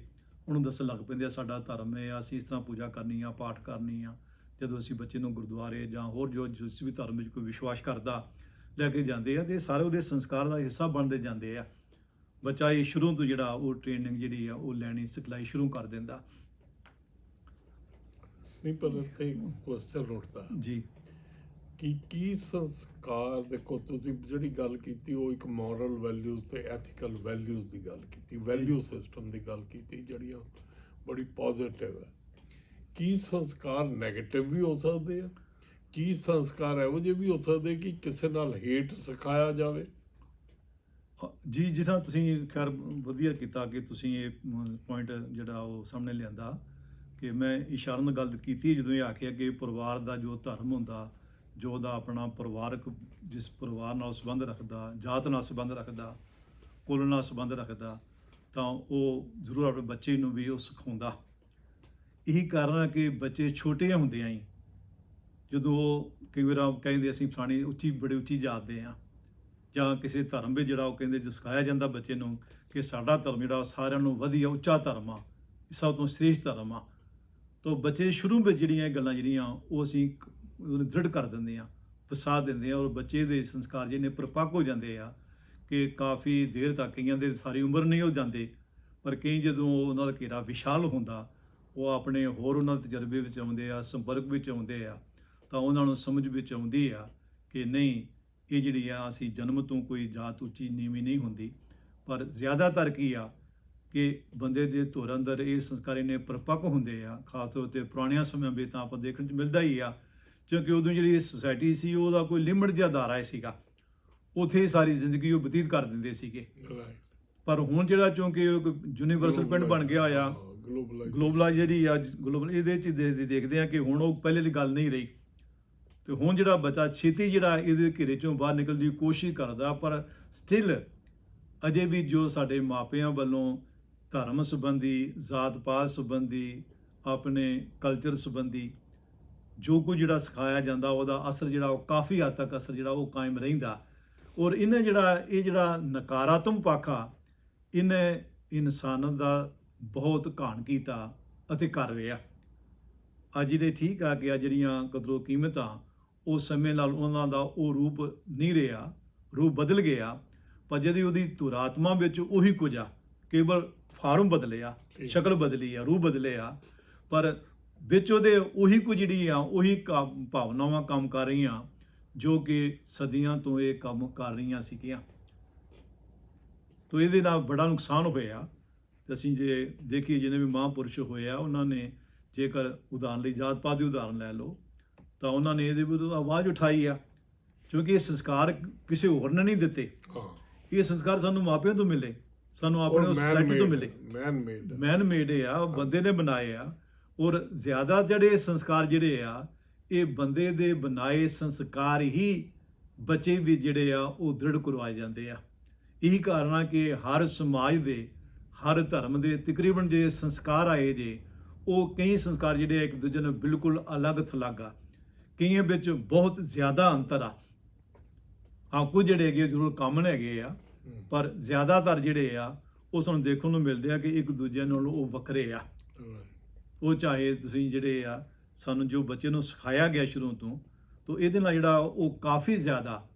ਉਹਨੂੰ ਦੱਸਣ ਲੱਗ ਪੈਂਦੇ ਆ, ਸਾਡਾ ਧਰਮ ਹੈ, ਅਸੀਂ ਇਸ ਤਰ੍ਹਾਂ ਪੂਜਾ ਕਰਨੀ ਆ, ਪਾਠ ਕਰਨੀ ਆ, ਜਦੋਂ ਅਸੀਂ ਬੱਚੇ ਨੂੰ ਗੁਰਦੁਆਰੇ ਜਾਂ ਹੋਰ ਜੋ, ਜਿਸ ਵੀ ਧਰਮ ਵਿੱਚ ਕੋਈ ਵਿਸ਼ਵਾਸ ਕਰਦਾ, ਲੈ ਕੇ ਜਾਂਦੇ ਆ, ਤੇ ਸਾਰੇ ਉਹਦੇ ਸੰਸਕਾਰ ਦਾ ਹਿੱਸਾ ਬਣਦੇ ਜਾਂਦੇ ਆ। ਬੱਚਾ ਇਹ ਸ਼ੁਰੂ ਤੋਂ ਜਿਹੜਾ ਉਹ ਟ੍ਰੇਨਿੰਗ ਜਿਹੜੀ ਆ ਉਹ ਲੈਣੀ ਸਿਖਲਾਈ ਸ਼ੁਰੂ ਕਰ ਦਿੰਦਾ। ਨਹੀਂ ਪਰ ਇੱਥੇ ਕੁਐਸਚਨ ਉੱਠਦਾ। ਜੀ। ਕਿ ਕੀ ਸੰਸਕਾਰ ਦੇਖੋ ਤੁਸੀਂ ਜਿਹੜੀ ਗੱਲ ਕੀਤੀ ਉਹ ਇੱਕ ਮੋਰਲ ਵੈਲਿਊਜ਼ ਤੇ ਐਥੀਕਲ ਵੈਲਿਊਜ਼ ਦੀ ਗੱਲ ਕੀਤੀ ਵੈਲਿਊ ਸਿਸਟਮ ਦੀ ਗੱਲ ਕੀਤੀ ਜਿਹੜੀਆਂ ਬੜੀ ਪੋਜ਼ਿਟਿਵ ਹੈ। ਕੀ ਸੰਸਕਾਰ 네ਗੇਟਿਵ ਵੀ ਹੋ ਸਕਦੇ ਆ? ਕੀ ਸੰਸਕਾਰ ਇਹੋ ਜਿਹੇ ਵੀ ਹੋ ਸਕਦੇ ਕਿ ਕਿਸੇ ਨਾਲ ਹੇਟ ਸਿਖਾਇਆ ਜਾਵੇ? ਜੀ, ਜਿਸ ਤਰ੍ਹਾਂ ਤੁਸੀਂ ਖੈਰ ਵਧੀਆ ਕੀਤਾ ਕਿ ਤੁਸੀਂ ਇਹ ਪੁਆਇੰਟ ਜਿਹੜਾ ਉਹ ਸਾਹਮਣੇ ਲਿਆਂਦਾ ਕਿ ਮੈਂ ਇਸ਼ਾਰਨ ਗੱਲ ਕੀਤੀ ਜਦੋਂ ਇਹ ਆਖਿਆ ਕਿ ਪਰਿਵਾਰ ਦਾ ਜੋ ਧਰਮ ਹੁੰਦਾ, ਜੋ ਉਹਦਾ ਆਪਣਾ ਪਰਿਵਾਰਕ ਜਿਸ ਪਰਿਵਾਰ ਨਾਲ ਸੰਬੰਧ ਰੱਖਦਾ, ਜਾਤ ਨਾਲ ਸੰਬੰਧ ਰੱਖਦਾ, ਕੁਲ ਨਾਲ ਸੰਬੰਧ ਰੱਖਦਾ, ਤਾਂ ਉਹ ਜ਼ਰੂਰ ਆਪਣੇ ਬੱਚੇ ਨੂੰ ਵੀ ਉਹ ਸਿਖਾਉਂਦਾ। ਇਹੀ ਕਾਰਨ ਹੈ ਕਿ ਬੱਚੇ ਛੋਟੇ ਹੁੰਦੇ ਹੀ ਜਦੋਂ ਉਹ ਕਈ ਵਾਰ ਕਹਿੰਦੇ ਅਸੀਂ ਫਲਾਣੀ ਉੱਚੀ, ਬੜੇ ਉੱਚੀ ਜਾਤ ਦੇ ਆ ਜਾਂ ਕਿਸੇ ਧਰਮ ਵਿੱਚ ਜਿਹੜਾ ਉਹ ਕਹਿੰਦੇ ਜੋ ਸਿਖਾਇਆ ਜਾਂਦਾ ਬੱਚੇ ਨੂੰ ਕਿ ਸਾਡਾ ਧਰਮ ਜਿਹੜਾ ਉਹ ਸਾਰਿਆਂ ਨੂੰ ਵਧੀਆ, ਉੱਚਾ ਧਰਮ ਆ ਸਭ ਤੋਂ ਸ੍ਰੇਸ਼ਟ ਧਰਮ ਆ। ਤਾਂ ਬੱਚੇ ਸ਼ੁਰੂ ਵਿੱਚ ਜਿਹੜੀਆਂ ਇਹ ਗੱਲਾਂ ਜਿਹੜੀਆਂ, ਉਹ ਅਸੀਂ ਉਹਨੂੰ ਦ੍ਰਿੜ ਕਰ ਦਿੰਦੇ ਆ, ਫਸਾ ਦਿੰਦੇ ਆ ਔਰ ਬੱਚੇ ਦੇ ਸੰਸਕਾਰ ਜਿਹਨੇ ਪਰਿਪੱਕ ਹੋ ਜਾਂਦੇ ਆ ਕਿ ਕਾਫੀ ਦੇਰ ਤੱਕ ਕਈਆਂ ਦੇ ਸਾਰੀ ਉਮਰ ਨਹੀਂ ਹੋ ਜਾਂਦੇ, ਪਰ ਕਈ ਜਦੋਂ ਉਹਨਾਂ ਦਾ ਘੇਰਾ ਵਿਸ਼ਾਲ ਹੁੰਦਾ, ਉਹ ਆਪਣੇ ਹੋਰ ਉਹਨਾਂ ਦੇ ਤਜਰਬੇ ਵਿੱਚ ਆਉਂਦੇ ਆ, ਸੰਪਰਕ ਵਿੱਚ ਆਉਂਦੇ ਆ, ਤਾਂ ਉਹਨਾਂ ਨੂੰ ਸਮਝ ਵਿੱਚ ਆਉਂਦੀ ਆ ਕਿ ਨਹੀਂ ਇਹ ਜਿਹੜੀ ਆ ਅਸੀਂ ਜਨਮ ਤੋਂ ਕੋਈ ਜਾਤ ਉੱਚੀ ਨੀਵੀਂ ਨਹੀਂ ਹੁੰਦੀ। ਪਰ ਜ਼ਿਆਦਾਤਰ ਕੀ ਆ ਕਿ ਬੰਦੇ ਦੇ ਧੁਰ ਅੰਦਰ ਇਹ ਸੰਸਕਾਰ ਨੇ ਪਰਿਪੱਕ ਹੁੰਦੇ ਆ ਖਾਸ ਤੌਰ ਤੇ ਪੁਰਾਣਿਆਂ ਸਮਿਆਂ ਵਿੱਚ ਤਾਂ ਆਪਾਂ ਦੇਖਣ ਚ ਮਿਲਦਾ ਹੀ ਆ ਕਿਉਂਕਿ ਉਦੋਂ ਜਿਹੜੀ ਸੋਸਾਇਟੀ ਸੀ ਉਹਦਾ ਕੋਈ ਲਿਮਟ ਜਿਹਾ ਦਾਇਰਾ ਸੀਗਾ। ਉਥੇ ਸਾਰੀ ਜ਼ਿੰਦਗੀ ਉਹ ਬਤੀਤ ਕਰ ਦਿੰਦੇ ਸੀਗੇ। ਪਰ ਹੁਣ ਜਿਹੜਾ ਚੂੰਕਿ ਉਹ ਯੂਨੀਵਰਸਲ ਪਿੰਡ ਬਣ ਗਿਆ ਆ ਗਲੋਬਲਾਈਜ਼ ਜਿਹੜੀ ਅੱਜ ਗਲੋਬਲ ਇਹਦੇ ਚ ਦੇਖਦੇ ਆ ਕਿ ਹੁਣ ਉਹ ਪਹਿਲੇ ਦੀ ਗੱਲ ਨਹੀਂ ਰਹੀ। ਤੇ ਹੁਣ ਜਿਹੜਾ ਬੱਚਾ ਛੇਤੀ ਜਿਹੜਾ ਇਹਦੇ ਘੇਰੇ ਚੋਂ ਬਾਹਰ ਨਿਕਲਣ ਦੀ ਕੋਸ਼ਿਸ਼ ਕਰਦਾ, ਪਰ ਸਟਿਲ ਅਜੇ ਵੀ ਜੋ ਸਾਡੇ ਮਾਪਿਆਂ ਵੱਲੋਂ ਧਰਮ ਸੰਬੰਧੀ, ਜ਼ਾਤ ਪਾਤ ਸੰਬੰਧੀ, ਆਪਣੇ ਕਲਚਰ ਸੰਬੰਧੀ ਜੋ ਕੁਝ ਜਿਹੜਾ ਸਿਖਾਇਆ ਜਾਂਦਾ, ਉਹਦਾ ਅਸਰ ਜਿਹੜਾ ਉਹ ਕਾਫੀ ਹੱਦ ਤੱਕ ਅਸਰ ਜਿਹੜਾ ਉਹ ਕਾਇਮ ਰਹਿੰਦਾ। ਔਰ ਇਹਨੇ ਜਿਹੜਾ, ਇਹ ਜਿਹੜਾ ਨਕਾਰਾਤਮਕ ਪੱਖ ਆ, ਇਹਨੇ ਇਨਸਾਨ ਦਾ ਬਹੁਤ ਘਾਣ ਕੀਤਾ ਅਤੇ ਕਰ ਰਿਹਾ। ਅੱਜ ਜਿਹੜੇ ਠੀਕ ਆ ਕਿ ਆ ਜਿਹੜੀਆਂ ਕਦਰੋ ਕੀਮਤਾਂ ਉਹ ਸਮੇਂ ਨਾਲ ਉਹਨਾਂ ਦਾ ਉਹ ਰੂਪ ਨਹੀਂ ਰਿਹਾ ਰੂਪ ਬਦਲ ਗਿਆ। ਪਰ ਜਦੀ ਉਹਦੀ ਤੁਰਾਤਮਾ ਵਿੱਚ ਉਹੀ ਕੁਝ ਆ ਕੇਵਲ ਫਾਰਮ ਬਦਲਿਆ। ਸ਼ਕਲ ਬਦਲੀ ਆ ਰੂਪ ਬਦਲਿਆ। ਪਰ ਵਿੱਚ ਉਹਦੇ ਉਹੀ ਕੁਝ ਜਿਹੜੀ ਆ ਉਹੀ ਭਾਵਨਾਵਾਂ ਕੰਮ ਕਰ ਰਹੀਆਂ ਜੋ ਕਿ ਸਦੀਆਂ ਤੋਂ ਇਹ ਕੰਮ ਕਰ ਰਹੀਆਂ ਸੀਗੀਆਂ। ਤੋ ਇਹਦੇ ਨਾਲ ਬੜਾ ਨੁਕਸਾਨ ਹੋਇਆ। ਤੇ ਅਸੀਂ ਜੇ ਦੇਖੀਏ ਜਿਹਨੇ ਵੀ ਮਹਾਂਪੁਰਸ਼ ਹੋਏ ਆ ਉਹਨਾਂ ਨੇ ਜੇਕਰ ਉਦਾਹਰਨ ਲਈ ਜਾਤ ਪਾਤ ਦੀ ਉਦਾਹਰਨ ਲੈ ਲਓ। ਤਾਂ ਉਹਨਾਂ ਨੇ ਇਹਦੇ ਵਿਰੁੱਧ ਆਵਾਜ਼ ਉਠਾਈ ਆ ਕਿਉਂਕਿ ਇਹ ਸੰਸਕਾਰ ਕਿਸੇ ਹੋਰ ਨੇ ਨਹੀਂ ਦਿੱਤੇ। ਇਹ ਸੰਸਕਾਰ ਸਾਨੂੰ ਮਾਪਿਆਂ ਤੋਂ ਮਿਲੇ ਸਾਨੂੰ ਆਪਣੇ ਸੋਸਾਇਟੀ ਤੋਂ ਮਿਲੇ। ਮੈਨ ਮੇਡ ਮੈਨ ਮੇਡ ਆ ਬੰਦੇ ਨੇ ਬਣਾਏ ਆ ਔਰ ਜ਼ਿਆਦਾ ਜਿਹੜੇ ਸੰਸਕਾਰ ਜਿਹੜੇ ਆ ਇਹ ਬੰਦੇ ਦੇ ਬਣਾਏ ਸੰਸਕਾਰ ਹੀ ਬੱਚੇ ਵੀ ਜਿਹੜੇ ਆ ਉਹ ਦ੍ਰਿੜ ਕਰਵਾਏ ਜਾਂਦੇ ਆ। ਇਹੀ ਕਾਰਨ ਆ ਕਿ ਹਰ ਸਮਾਜ ਦੇ ਹਰ ਧਰਮ ਦੇ ਤਕਰੀਬਨ ਜੇ ਸੰਸਕਾਰ ਆਏ ਜੇ ਉਹ ਕਈ ਸੰਸਕਾਰ ਜਿਹੜੇ ਇੱਕ ਦੂਜੇ ਨਾਲ ਬਿਲਕੁਲ ਅਲੱਗ ਥਲੱਗ ਆ ਕਈਆਂ ਵਿੱਚ ਬਹੁਤ ਜ਼ਿਆਦਾ ਅੰਤਰ ਆ। ਆ ਕੁਝ ਜਿਹੜੇ ਹੈਗੇ ਜ਼ਰੂਰ ਕਾਮਨ ਹੈਗੇ ਆ ਪਰ ਜ਼ਿਆਦਾਤਰ ਜਿਹੜੇ ਆ ਉਹ ਸਾਨੂੰ ਦੇਖਣ ਨੂੰ ਮਿਲਦੇ ਆ ਕਿ ਇੱਕ ਦੂਜੇ ਨਾਲੋਂ ਉਹ ਵੱਖਰੇ ਆ। ਉਹ ਚਾਹੇ ਤੁਸੀਂ ਜਿਹੜੇ ਆ ਸਾਨੂੰ ਜੋ ਬੱਚੇ ਨੂੰ ਸਿਖਾਇਆ ਗਿਆ ਸ਼ੁਰੂ ਤੋਂ ਤੋਂ ਇਹਦੇ ਨਾਲ ਜਿਹੜਾ ਉਹ ਕਾਫੀ ਜ਼ਿਆਦਾ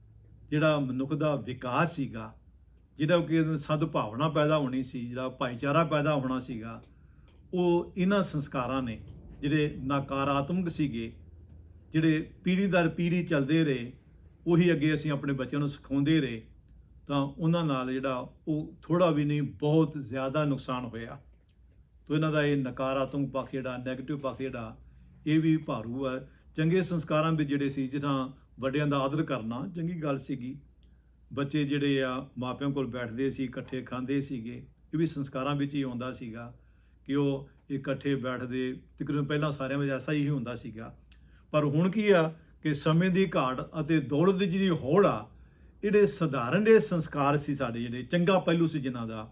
ਜਿਹੜਾ ਮਨੁੱਖ ਦਾ ਵਿਕਾਸ ਸੀਗਾ ਜਿਹੜਾ ਕਿ ਸਦਭਾਵਨਾ ਪੈਦਾ ਹੋਣੀ ਸੀ ਜਿਹੜਾ ਭਾਈਚਾਰਾ ਪੈਦਾ ਹੋਣਾ ਸੀਗਾ ਉਹ ਇਹਨਾਂ ਸੰਸਕਾਰਾਂ ਨੇ ਜਿਹੜੇ ਨਕਾਰਾਤਮਕ ਸੀਗੇ ਜਿਹੜੇ ਪੀੜ੍ਹੀ ਦਰ ਪੀੜ੍ਹੀ ਚੱਲਦੇ ਰਹੇ, ਉਹੀ ਅੱਗੇ ਅਸੀਂ ਆਪਣੇ ਬੱਚਿਆਂ ਨੂੰ ਸਿਖਾਉਂਦੇ ਰਹੇ, ਤਾਂ ਉਹਨਾਂ ਨਾਲ ਜਿਹੜਾ ਉਹ ਥੋੜਾ ਵੀ ਨਹੀਂ, ਬਹੁਤ ਜ਼ਿਆਦਾ ਨੁਕਸਾਨ ਹੋਇਆ। ਤੋ ਇਹਨਾਂ ਦਾ ਇਹ ਨਕਾਰਾਤਮਕ ਪੱਖ ਜਿਹੜਾ 네ਗੇਟਿਵ ਪੱਖ ਜਿਹੜਾ, ਇਹ ਵੀ ਭਾਰੂ ਹੈ। ਚੰਗੇ ਸੰਸਕਾਰਾਂ ਵਿੱਚ ਜਿਹੜੇ ਸੀ ਜਿੱਥਾਂ ਵੱਡਿਆਂ ਦਾ ਆਦਰ ਕਰਨਾ, ਚੰਗੀ ਗੱਲ ਸੀਗੀ। ਬੱਚੇ ਜਿਹੜੇ ਆ, ਮਾਪਿਆਂ ਕੋਲ ਬੈਠਦੇ ਸੀ, ਇਕੱਠੇ ਖਾਂਦੇ ਸੀਗੇ, ਇਹ ਵੀ ਸੰਸਕਾਰਾਂ ਵਿੱਚ ਹੀ ਆਉਂਦਾ ਸੀਗਾ ਕਿ ਉਹ ਇਕੱਠੇ ਬੈਠਦੇ, ਤਕਰੀਬਨ ਪਹਿਲਾਂ ਸਾਰਿਆਂ ਵਿੱਚ ਐਸਾ ਹੀ ਹੁੰਦਾ ਸੀਗਾ। ਪਰ ਹੁਣ ਕੀ ਆ ਕਿ ਸਮੇਂ ਦੀ ਘਾਟ ਅਤੇ ਦੌਲਤ ਦੀ ਜਿਹੜੀ ਹੋੜ ਆ ਜਿਹੜੇ ਸਧਾਰਨ ਦੇ ਸੰਸਕਾਰ ਸੀ ਸਾਡੇ ਜਿਹੜੇ ਚੰਗਾ ਪਹਿਲੂ ਸੀ ਜਿਨ੍ਹਾਂ ਦਾ।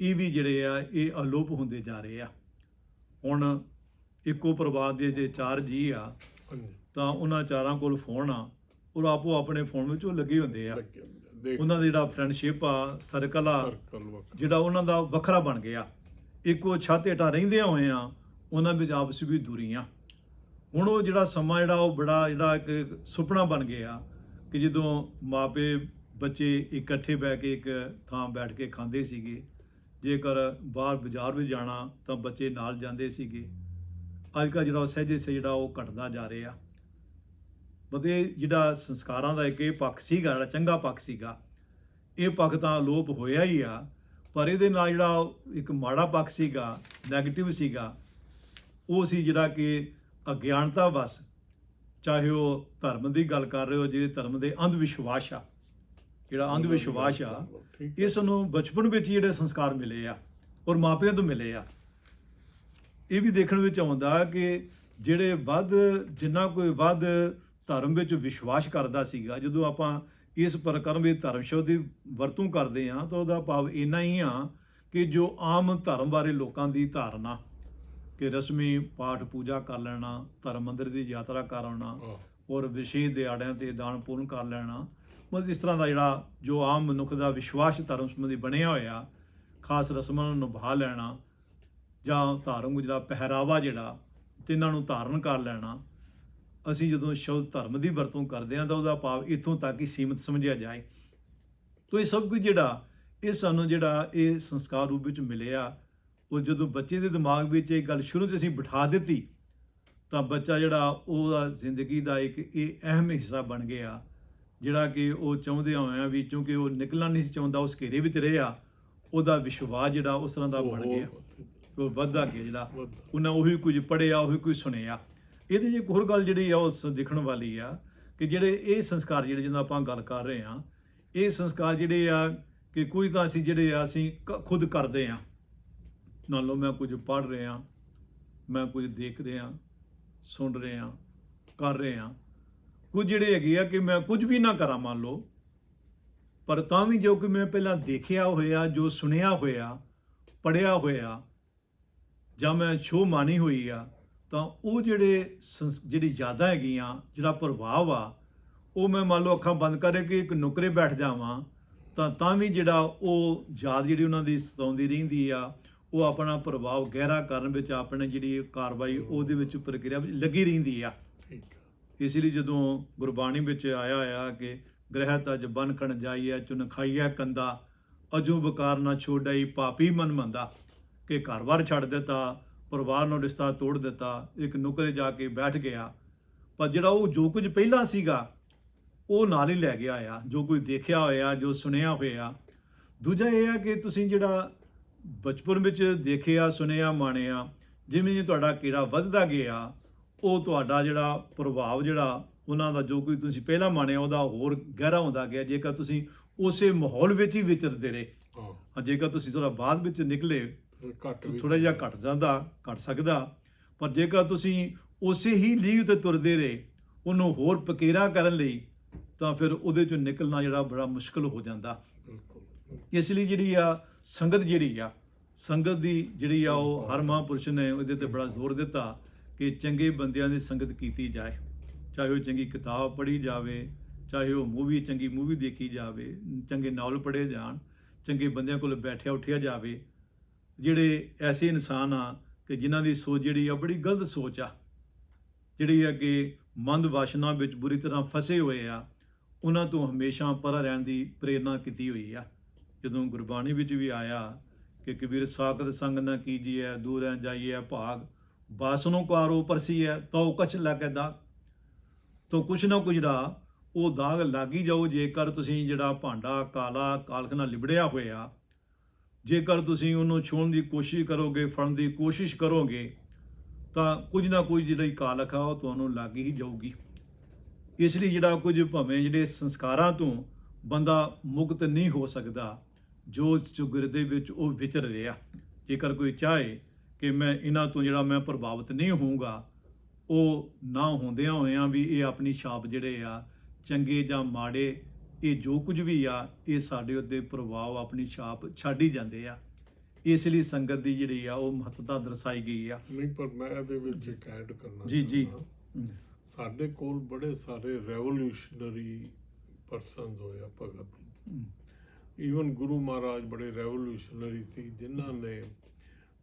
ਇਹ ਵੀ ਜਿਹੜੇ ਆ ਇਹ ਅਲੋਪ ਹੁੰਦੇ ਜਾ ਰਹੇ ਆ। ਹੁਣ ਇੱਕੋ ਪਰਿਵਾਰ ਦੇ ਜੇ ਚਾਰ ਜੀ ਆ ਤਾਂ ਉਹਨਾਂ ਚਾਰਾਂ ਕੋਲ ਫੋਨ ਆ ਔਰ ਆਪੋ ਆਪਣੇ ਫੋਨ ਵਿੱਚ ਉਹ ਲੱਗੇ ਹੁੰਦੇ ਆ। ਉਹਨਾਂ ਦਾ ਜਿਹੜਾ ਫਰੈਂਡਸ਼ਿਪ ਆ ਸਰਕਲ ਆ ਜਿਹੜਾ ਉਹਨਾਂ ਦਾ ਵੱਖਰਾ ਬਣ ਗਿਆ। ਇੱਕੋ ਛੱਤ ਹੇਠਾਂ ਰਹਿੰਦਿਆਂ ਹੋਏ ਆ ਉਹਨਾਂ ਵਿੱਚ ਆਪਸ ਵਿੱਚ ਦੂਰੀਆਂ। ਹੁਣ ਉਹ ਜਿਹੜਾ ਸਮਾਂ ਜਿਹੜਾ ਉਹ ਬੜਾ ਜਿਹੜਾ ਇੱਕ ਸੁਪਨਾ ਬਣ ਗਿਆ ਕਿ ਜਦੋਂ ਮਾਪੇ ਬੱਚੇ ਇਕੱਠੇ ਬਹਿ ਕੇ ਇੱਕ ਥਾਂ ਬੈਠ ਕੇ ਖਾਂਦੇ ਸੀਗੇ, ਜੇਕਰ ਬਾਹਰ ਬਾਜ਼ਾਰ ਵੀ ਜਾਣਾ ਤਾਂ ਬੱਚੇ ਨਾਲ ਜਾਂਦੇ ਸੀਗੇ। ਅੱਜ ਕੱਲ੍ਹ ਜਿਹੜਾ ਉਹ ਸਹਿਜੇ ਸੇ ਜਿਹੜਾ ਉਹ ਘਟਦਾ ਜਾ ਰਿਹਾ। ਬਦੇ ਜਿਹੜਾ ਸੰਸਕਾਰਾਂ ਦਾ ਇੱਕ ਇਹ ਪੱਖ ਸੀਗਾ, ਜਿਹੜਾ ਚੰਗਾ ਪੱਖ ਸੀਗਾ, ਇਹ ਪੱਖ ਤਾਂ ਲੋਪ ਹੋਇਆ ਹੀ ਆ, ਪਰ ਇਹਦੇ ਨਾਲ ਜਿਹੜਾ ਇੱਕ ਮਾੜਾ ਪੱਖ ਸੀਗਾ 네ਗੇਟਿਵ ਸੀਗਾ, ਉਹ ਸੀ ਜਿਹੜਾ ਕਿ ਅਗਿਆਨਤਾ ਵਸ ਚਾਹੇ ਉਹ ਧਰਮ ਦੀ ਗੱਲ ਕਰ ਰਹੇ ਹੋ ਜੇ ਧਰਮ ਦੇ ਅੰਧ ਵਿਸ਼ਵਾਸ ਆ ਜਿਹੜਾ ਅੰਧ ਵਿਸ਼ਵਾਸ ਆ ਠੀਕ ਇਹ ਸਾਨੂੰ ਬਚਪਨ ਵਿੱਚ ਜਿਹੜੇ ਸੰਸਕਾਰ ਮਿਲੇ ਆ ਔਰ ਮਾਪਿਆਂ ਤੋਂ ਮਿਲੇ ਆ। ਇਹ ਵੀ ਦੇਖਣ ਵਿੱਚ ਆਉਂਦਾ ਕਿ ਜਿਹੜੇ ਵੱਧ ਜਿੰਨਾ ਕੋਈ ਵੱਧ ਧਰਮ ਵਿੱਚ ਵਿਸ਼ਵਾਸ ਕਰਦਾ ਸੀਗਾ ਜਦੋਂ ਆਪਾਂ ਇਸ ਪ੍ਰਕਰਮ ਵਿੱਚ ਧਰਮ ਸ਼ਬਦ ਦੀ ਵਰਤੋਂ ਕਰਦੇ ਆ ਤਾਂ ਉਹਦਾ ਭਾਵ ਇੰਨਾ ਹੀ ਆ ਕਿ ਜੋ ਆਮ ਧਰਮ ਬਾਰੇ ਲੋਕਾਂ ਦੀ ਧਾਰਨਾ ਕਿ ਰਸਮੀ ਪਾਠ ਪੂਜਾ ਕਰ ਲੈਣਾ ਧਰਮ ਮੰਦਰ ਦੀ ਯਾਤਰਾ ਕਰ ਆਉਣਾ ਔਰ ਵਿਸ਼ੇਸ਼ ਦਿਹਾੜਿਆਂ ਤੇ ਦਾਨ ਪੂਰਨ ਕਰ ਲੈਣਾ। ਮਤਲਬ ਇਸ ਤਰ੍ਹਾਂ ਦਾ ਜਿਹੜਾ ਜੋ ਆਮ ਮਨੁੱਖ ਦਾ ਵਿਸ਼ਵਾਸ ਧਰਮ ਸੰਬੰਧੀ ਬਣਿਆ ਹੋਇਆ ਖਾਸ ਰਸਮਾਂ ਨੂੰ ਨਿਭਾ ਲੈਣਾ ਜਾਂ ਧਾਰਮਿਕ ਜਿਹੜਾ ਪਹਿਰਾਵਾ ਜਿਹੜਾ ਤਿੰਨਾਂ ਨੂੰ ਧਾਰਨ ਕਰ ਲੈਣਾ। ਅਸੀਂ ਜਦੋਂ ਸ਼ਬਦ ਧਰਮ ਦੀ ਵਰਤੋਂ ਕਰਦੇ ਹਾਂ ਤਾਂ ਉਹਦਾ ਭਾਵ ਇੱਥੋਂ ਤੱਕ ਹੀ ਸੀਮਿਤ ਸਮਝਿਆ ਜਾਏ। ਤੋ ਇਹ ਸਭ ਕੁਝ ਜਿਹੜਾ ਇਹ ਸਾਨੂੰ ਜਿਹੜਾ ਇਹ ਸੰਸਕਾਰ ਰੂਪ ਵਿੱਚ ਮਿਲਿਆ ਉਹ ਜਦੋਂ ਬੱਚੇ ਦੇ ਦਿਮਾਗ ਵਿੱਚ ਇਹ ਗੱਲ ਸ਼ੁਰੂ ਤੋਂ ਅਸੀਂ ਬਿਠਾ ਦਿੱਤੀ ਤਾਂ ਬੱਚਾ ਜਿਹੜਾ ਉਹਦਾ ਜ਼ਿੰਦਗੀ ਦਾ ਇੱਕ ਇਹ ਅਹਿਮ ਹਿੱਸਾ ਬਣ ਗਿਆ ਜਿਹੜਾ ਕਿ ਉਹ ਚਾਹੁੰਦੇ ਹੋਇਆ ਵੀ ਕਿਉਂਕਿ ਉਹ ਨਿਕਲਣਾ ਨਹੀਂ ਸੀ ਚਾਹੁੰਦਾ ਉਸ ਘੇਰੇ ਵਿੱਚ ਰਿਹਾ ਉਹਦਾ ਵਿਸ਼ਵਾਸ ਜਿਹੜਾ ਉਸ ਤਰ੍ਹਾਂ ਦਾ ਬਣ ਗਿਆ। ਉਹ ਵੱਧਦਾ ਗਿਆ। ਜਿਹੜਾ। ਉਹਨਾਂ ਉਹੀ ਕੁਝ ਪੜਿਆ ਉਹੀ ਕੁਝ ਸੁਣਿਆ। ਇਹਦੇ ਇੱਕ ਹੋਰ ਗੱਲ ਜਿਹੜੀ ਆ ਉਹ ਦਿਖਣ ਵਾਲੀ ਆ ਕਿ ਜਿਹੜੇ ਇਹ ਸੰਸਕਾਰ ਜਿਹੜੇ ਜਿਹਨਾਂ ਆਪਾਂ ਗੱਲ ਕਰ ਰਹੇ ਆ ਇਹ ਸੰਸਕਾਰ ਜਿਹੜੇ ਆ ਕਿ ਕੋਈ ਤਾਂ ਅਸੀਂ ਜਿਹੜੇ ਆ ਅਸੀਂ ਖੁਦ ਕਰਦੇ ਆ ਮੰਨ ਲਓ ਮੈਂ ਕੁਝ ਪੜ੍ਹ ਰਿਹਾ, ਮੈਂ ਕੁਝ ਦੇਖ ਰਿਹਾ, ਸੁਣ ਰਿਹਾ, ਕਰ ਰਿਹਾ। ਕੁਝ ਜਿਹੜੇ ਹੈਗੇ ਆ ਕਿ ਮੈਂ ਕੁਝ ਵੀ ਨਾ ਕਰਾਂ ਮੰਨ ਲਓ, ਪਰ ਤਾਂ ਵੀ ਜੋ ਕਿ ਮੈਂ ਪਹਿਲਾਂ ਦੇਖਿਆ ਹੋਇਆ, ਜੋ ਸੁਣਿਆ ਹੋਇਆ ਪੜਿਆ ਹੋਇਆ, ਜਾਂ ਮੈਂ ਛੋ ਮਾਨੀ ਹੋਈ ਆ, ਤਾਂ ਉਹ ਜਿਹੜੇ ਸੰਸ- ਜਿਹੜੀ ਯਾਦਾਂ ਹੈਗੀਆਂ, ਜਿਹੜਾ ਪ੍ਰਭਾਵ ਆ, ਉਹ ਮੈਂ ਮੰਨ ਲਓ ਅੱਖਾਂ ਬੰਦ ਕਰਕੇ ਕਿ ਇੱਕ ਨੁਕਰੇ ਬੈਠ ਜਾਵਾਂ, ਤਾਂ ਤਾਂ ਵੀ ਜਿਹੜਾ ਉਹ ਯਾਦ ਜਿਹੜੀ ਉਹਨਾਂ ਦੀ ਸਤਾਉਂਦੀ ਰਹਿੰਦੀ ਆ ਉਹ ਆਪਣਾ ਪ੍ਰਭਾਵ ਗਹਿਰਾ ਕਰਨ ਵਿੱਚ ਆਪਣੇ ਜਿਹੜੀ ਕਾਰਵਾਈ ਉਹਦੇ ਵਿੱਚ ਪ੍ਰਕਿਰਿਆ ਵਿੱਚ ਲੱਗੀ ਰਹਿੰਦੀ ਆ। ਇਸ ਲਈ ਜਦੋਂ ਗੁਰਬਾਣੀ ਵਿੱਚ ਆਇਆ ਹੋਇਆ ਕਿ ਗ੍ਰਹਿ ਤਜ ਬਨ ਕਣ ਜਾਈਐ ਚੁਨ ਖਾਈਐ ਕੰਦਾ ਅਜੂ ਬਕਾਰ ਨਾ ਛੋੜਾਈ ਪਾਪੀ ਮਨ ਮੰਦਾ। ਕਿ ਘਰ-ਬਾਰ ਛੱਡ ਦਿੱਤਾ ਪਰਿਵਾਰ ਨੂੰ ਰਿਸ਼ਤਾ ਤੋੜ ਦਿੱਤਾ ਇੱਕ ਨੁਕਰੇ ਜਾ ਕੇ ਬੈਠ ਗਿਆ। ਪਰ ਜਿਹੜਾ ਉਹ ਜੋ ਕੁਝ ਪਹਿਲਾਂ ਸੀਗਾ ਉਹ ਨਾਲ ਹੀ ਲੈ ਗਿਆ ਆ। ਜੋ ਕੁਝ ਦੇਖਿਆ ਹੋਇਆ ਜੋ ਸੁਣਿਆ ਹੋਇਆ। ਦੂਜਾ ਇਹ ਆ ਕਿ ਤੁਸੀਂ ਜਿਹੜਾ ਬਚਪਨ ਵਿੱਚ ਦੇਖਿਆ ਸੁਣਿਆ ਮਾਣਿਆ ਜਿਵੇਂ ਜਿਵੇਂ ਤੁਹਾਡਾ ਕੀੜਾ ਵੱਧਦਾ ਗਿਆ ਉਹ ਤੁਹਾਡਾ ਜਿਹੜਾ ਪ੍ਰਭਾਵ ਜਿਹੜਾ ਉਹਨਾਂ ਦਾ ਜੋ ਕੋਈ ਤੁਸੀਂ ਪਹਿਲਾਂ ਮਾਣਿਆ ਉਹਦਾ ਹੋਰ ਗਹਿਰਾ ਹੁੰਦਾ ਗਿਆ। ਜੇਕਰ ਤੁਸੀਂ ਉਸੇ ਮਾਹੌਲ ਵਿੱਚ ਹੀ ਵਿਚਰਦੇ ਰਹੇ ਹਾਂ। ਜੇਕਰ ਤੁਸੀਂ ਥੋੜਾ ਬਾਅਦ ਵਿੱਚ ਨਿਕਲੇ ਘੱਟ ਥੋੜਾ ਜਿਹਾ ਘਟ ਜਾਂਦਾ ਘਟ ਸਕਦਾ। ਪਰ ਜੇਕਰ ਤੁਸੀਂ ਉਸੇ ਹੀ ਲੀਹ ਤੇ ਤੁਰਦੇ ਰਹੇ ਉਹਨੂੰ ਹੋਰ ਪਕੇਰਾ ਕਰਨ ਲਈ ਤਾਂ ਫਿਰ ਉਹਦੇ ਚੋਂ ਨਿਕਲਣਾ ਜਿਹੜਾ ਬੜਾ ਮੁਸ਼ਕਲ ਹੋ ਜਾਂਦਾ। ਇਸ ਲਈ ਜਿਹੜੀ ਆ ਸੰਗਤ ਜਿਹੜੀ ਆ, ਸੰਗਤ ਦੀ ਜਿਹੜੀ ਆ ਉਹ ਹਰ ਮਹਾਂਪੁਰਸ਼ ਨੇ ਉਹਦੇ ਤੇ ਬੜਾ ਜ਼ੋਰ ਦਿੱਤਾ ਕਿ ਚੰਗੇ ਬੰਦਿਆਂ ਦੀ ਸੰਗਤ ਕੀਤੀ ਜਾਏ। ਚਾਹੇ ਉਹ ਚੰਗੀ ਕਿਤਾਬ ਪੜ੍ਹੀ ਜਾਵੇ, ਚਾਹੇ ਉਹ ਮੂਵੀ, ਚੰਗੀ ਮੂਵੀ ਦੇਖੀ ਜਾਵੇ, ਚੰਗੇ ਨਾਵਲ ਪੜ੍ਹੇ ਜਾਣ, ਚੰਗੇ ਬੰਦਿਆਂ ਕੋਲ ਬੈਠਿਆ ਉੱਠਿਆ ਜਾਵੇ, ਜਿਹੜੇ ਐਸੇ ਇਨਸਾਨ ਆ ਕਿ ਜਿਨ੍ਹਾਂ ਦੀ ਸੋਚ ਜਿਹੜੀ ਆ ਬੜੀ ਗਲਤ ਸੋਚ ਆ, ਜਿਹੜੀ ਆ ਕਿ ਮੰਦ ਵਾਸ਼ਨਾ ਵਿੱਚ ਬੁਰੀ ਤਰ੍ਹਾਂ ਫਸੇ ਹੋਏ ਆ, ਉਹਨਾਂ ਤੋਂ ਹਮੇਸ਼ਾ ਪਰਾਂ ਰਹਿਣ ਦੀ ਪ੍ਰੇਰਣਾ ਕੀਤੀ ਹੋਈ ਆ। ਜਦੋਂ ਗੁਰਬਾਣੀ ਵਿੱਚ ਵੀ ਆਇਆ ਕਿ ਕਬੀਰ ਸਾਖਤ ਸੰਗ ਨਾ ਕੀਜੀਐ, ਦੂਰੈ ਜਾਈਐ ਭਾਗ, ਬਾਸਨੋਂ ਕਾਰੋ ਪਰਸੀਐ, ਤਉ ਕਛ ਲਾਗੈ ਦਾਗ। ਤੋ ਕੁਛ ਨਾ ਕੁਛ ਜਿਹੜਾ ਉਹ ਦਾਗ ਲੱਗੀ ਜਾਓ, ਜੇਕਰ ਤੁਸੀਂ ਜਿਹੜਾ ਭਾਂਡਾ ਕਾਲਾ ਕਾਲਖ ਨਾਲ ਲਿਬੜਿਆ ਹੋਇਆ, ਜੇਕਰ ਤੁਸੀਂ ਉਹਨੂੰ ਛੋਣ ਦੀ ਕੋਸ਼ਿਸ਼ ਕਰੋਗੇ, ਫੜਨ ਦੀ ਕੋਸ਼ਿਸ਼ ਕਰੋਗੇ, ਤਾਂ ਕੁਝ ਨਾ ਕੁਝ ਜਿਹੜੀ ਕਾਲਖ ਆ ਉਹ ਤੁਹਾਨੂੰ ਲੱਗ ਹੀ ਜਾਊਗੀ। ਇਸ ਲਈ ਜਿਹੜਾ ਕੁਝ ਭਾਵੇਂ ਜਿਹੜੇ ਸੰਸਕਾਰਾਂ ਤੋਂ ਬੰਦਾ ਮੁਕਤ ਨਹੀਂ ਹੋ ਸਕਦਾ ਜੋ ਚੁਗਰ ਦੇ ਵਿੱਚ ਉਹ ਵਿਚਰ ਰਿਹਾ। ਜੇਕਰ ਕੋਈ ਚਾਹੇ ਕਿ ਮੈਂ ਇਹਨਾਂ ਤੋਂ ਜਿਹੜਾ ਮੈਂ ਪ੍ਰਭਾਵਿਤ ਨਹੀਂ ਹੋਊਗਾ ਉਹ ਨਾ ਹੁੰਦਿਆਂ ਹੋਇਆਂ ਵੀ ਇਹ ਆਪਣੀ ਛਾਪ ਜਿਹੜੇ ਆ ਚੰਗੇ ਜਾਂ ਮਾੜੇ ਇਹ ਜੋ ਕੁਝ ਵੀ ਆ ਇਹ ਸਾਡੇ ਉੱਤੇ ਪ੍ਰਭਾਵ ਆਪਣੀ ਛਾਪ ਛੱਡ ਹੀ ਜਾਂਦੇ ਆ। ਇਸ ਲਈ ਸੰਗਤ ਦੀ ਜਿਹੜੀ ਆ ਉਹ ਮਹੱਤਤਾ ਦਰਸਾਈ ਗਈ ਆ। ਨਹੀਂ ਪਰ ਮੈਂ ਇਹਦੇ ਵਿੱਚ ਇੱਕ ਐਡ ਕਰਨਾ ਜੀ, ਜੀ। ਸਾਡੇ ਕੋਲ ਬੜੇ ਸਾਰੇ ਰੈਵੋਲੂਸ਼ਨਰੀ ਪਰਸਨਸ ਹੋਇਆ ਭਗਤ ਈਵਨ ਗੁਰੂ ਮਹਾਰਾਜ ਬੜੇ ਰੈਵੋਲੂਸ਼ਨਰੀ ਸੀ ਜਿਨ੍ਹਾਂ ਨੇ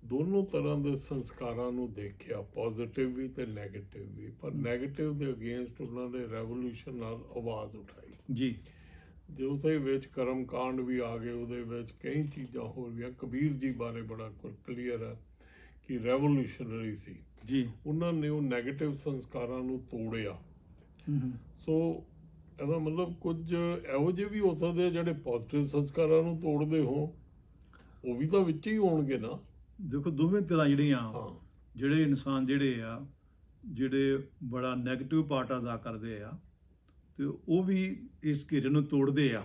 ਦੋਨੋਂ ਤਰ੍ਹਾਂ ਦੇ ਸੰਸਕਾਰਾਂ ਨੂੰ ਦੇਖਿਆ ਪੋਜ਼ਿਟਿਵ ਵੀ ਤੇ ਨੈਗੇਟਿਵ ਵੀ। ਪਰ ਨੈਗੇਟਿਵ ਦੇ ਅਗੇਂਸਟ ਉਹਨਾਂ ਨੇ ਰੈਵੋਲੂਸ਼ਨ ਨਾਲ ਆਵਾਜ਼ ਉਠਾਈ। ਜੀ। ਜੇ ਜਿਉਸੇ ਵਿੱਚ ਕਰਮ ਕਾਂਡ ਵੀ ਆ ਗਏ ਉਹਦੇ ਵਿੱਚ ਕਈ ਚੀਜ਼ਾਂ ਹੋਰ ਵੀ ਕਬੀਰ ਜੀ ਬਾਰੇ ਬੜਾ ਕੁਝ ਕਲੀਅਰ ਹੈ ਕਿ ਰੈਵੋਲੂਸ਼ਨਰੀ ਸੀ। ਜੀ। ਉਹਨਾਂ ਨੇ ਉਹ ਨੈਗੇਟਿਵ ਸੰਸਕਾਰਾਂ ਨੂੰ ਤੋੜਿਆ। ਸੋ ਇਹਦਾ ਮਤਲਬ ਕੁਝ ਇਹੋ ਜਿਹੇ ਵੀ ਹੋ ਸਕਦੇ ਆ ਜਿਹੜੇ ਪੋਜ਼ਿਟਿਵ ਸੰਸਕਾਰਾਂ ਨੂੰ ਤੋੜਦੇ ਹੋ। ਉਹ ਵੀ ਤਾਂ ਵਿੱਚ ਹੀ ਹੋਣਗੇ ਨਾ। ਦੇਖੋ ਦੋਵੇਂ ਤਰ੍ਹਾਂ ਜਿਹੜੀਆਂ ਜਿਹੜੇ ਇਨਸਾਨ ਜਿਹੜੇ ਆ ਜਿਹੜੇ ਬੜਾ 네ਗੇਟਿਵ ਪਾਰਟ ਅਦਾ ਕਰਦੇ ਆ ਤੇ ਉਹ ਵੀ ਇਸ ਘੇਰੇ ਨੂੰ ਤੋੜਦੇ ਆ।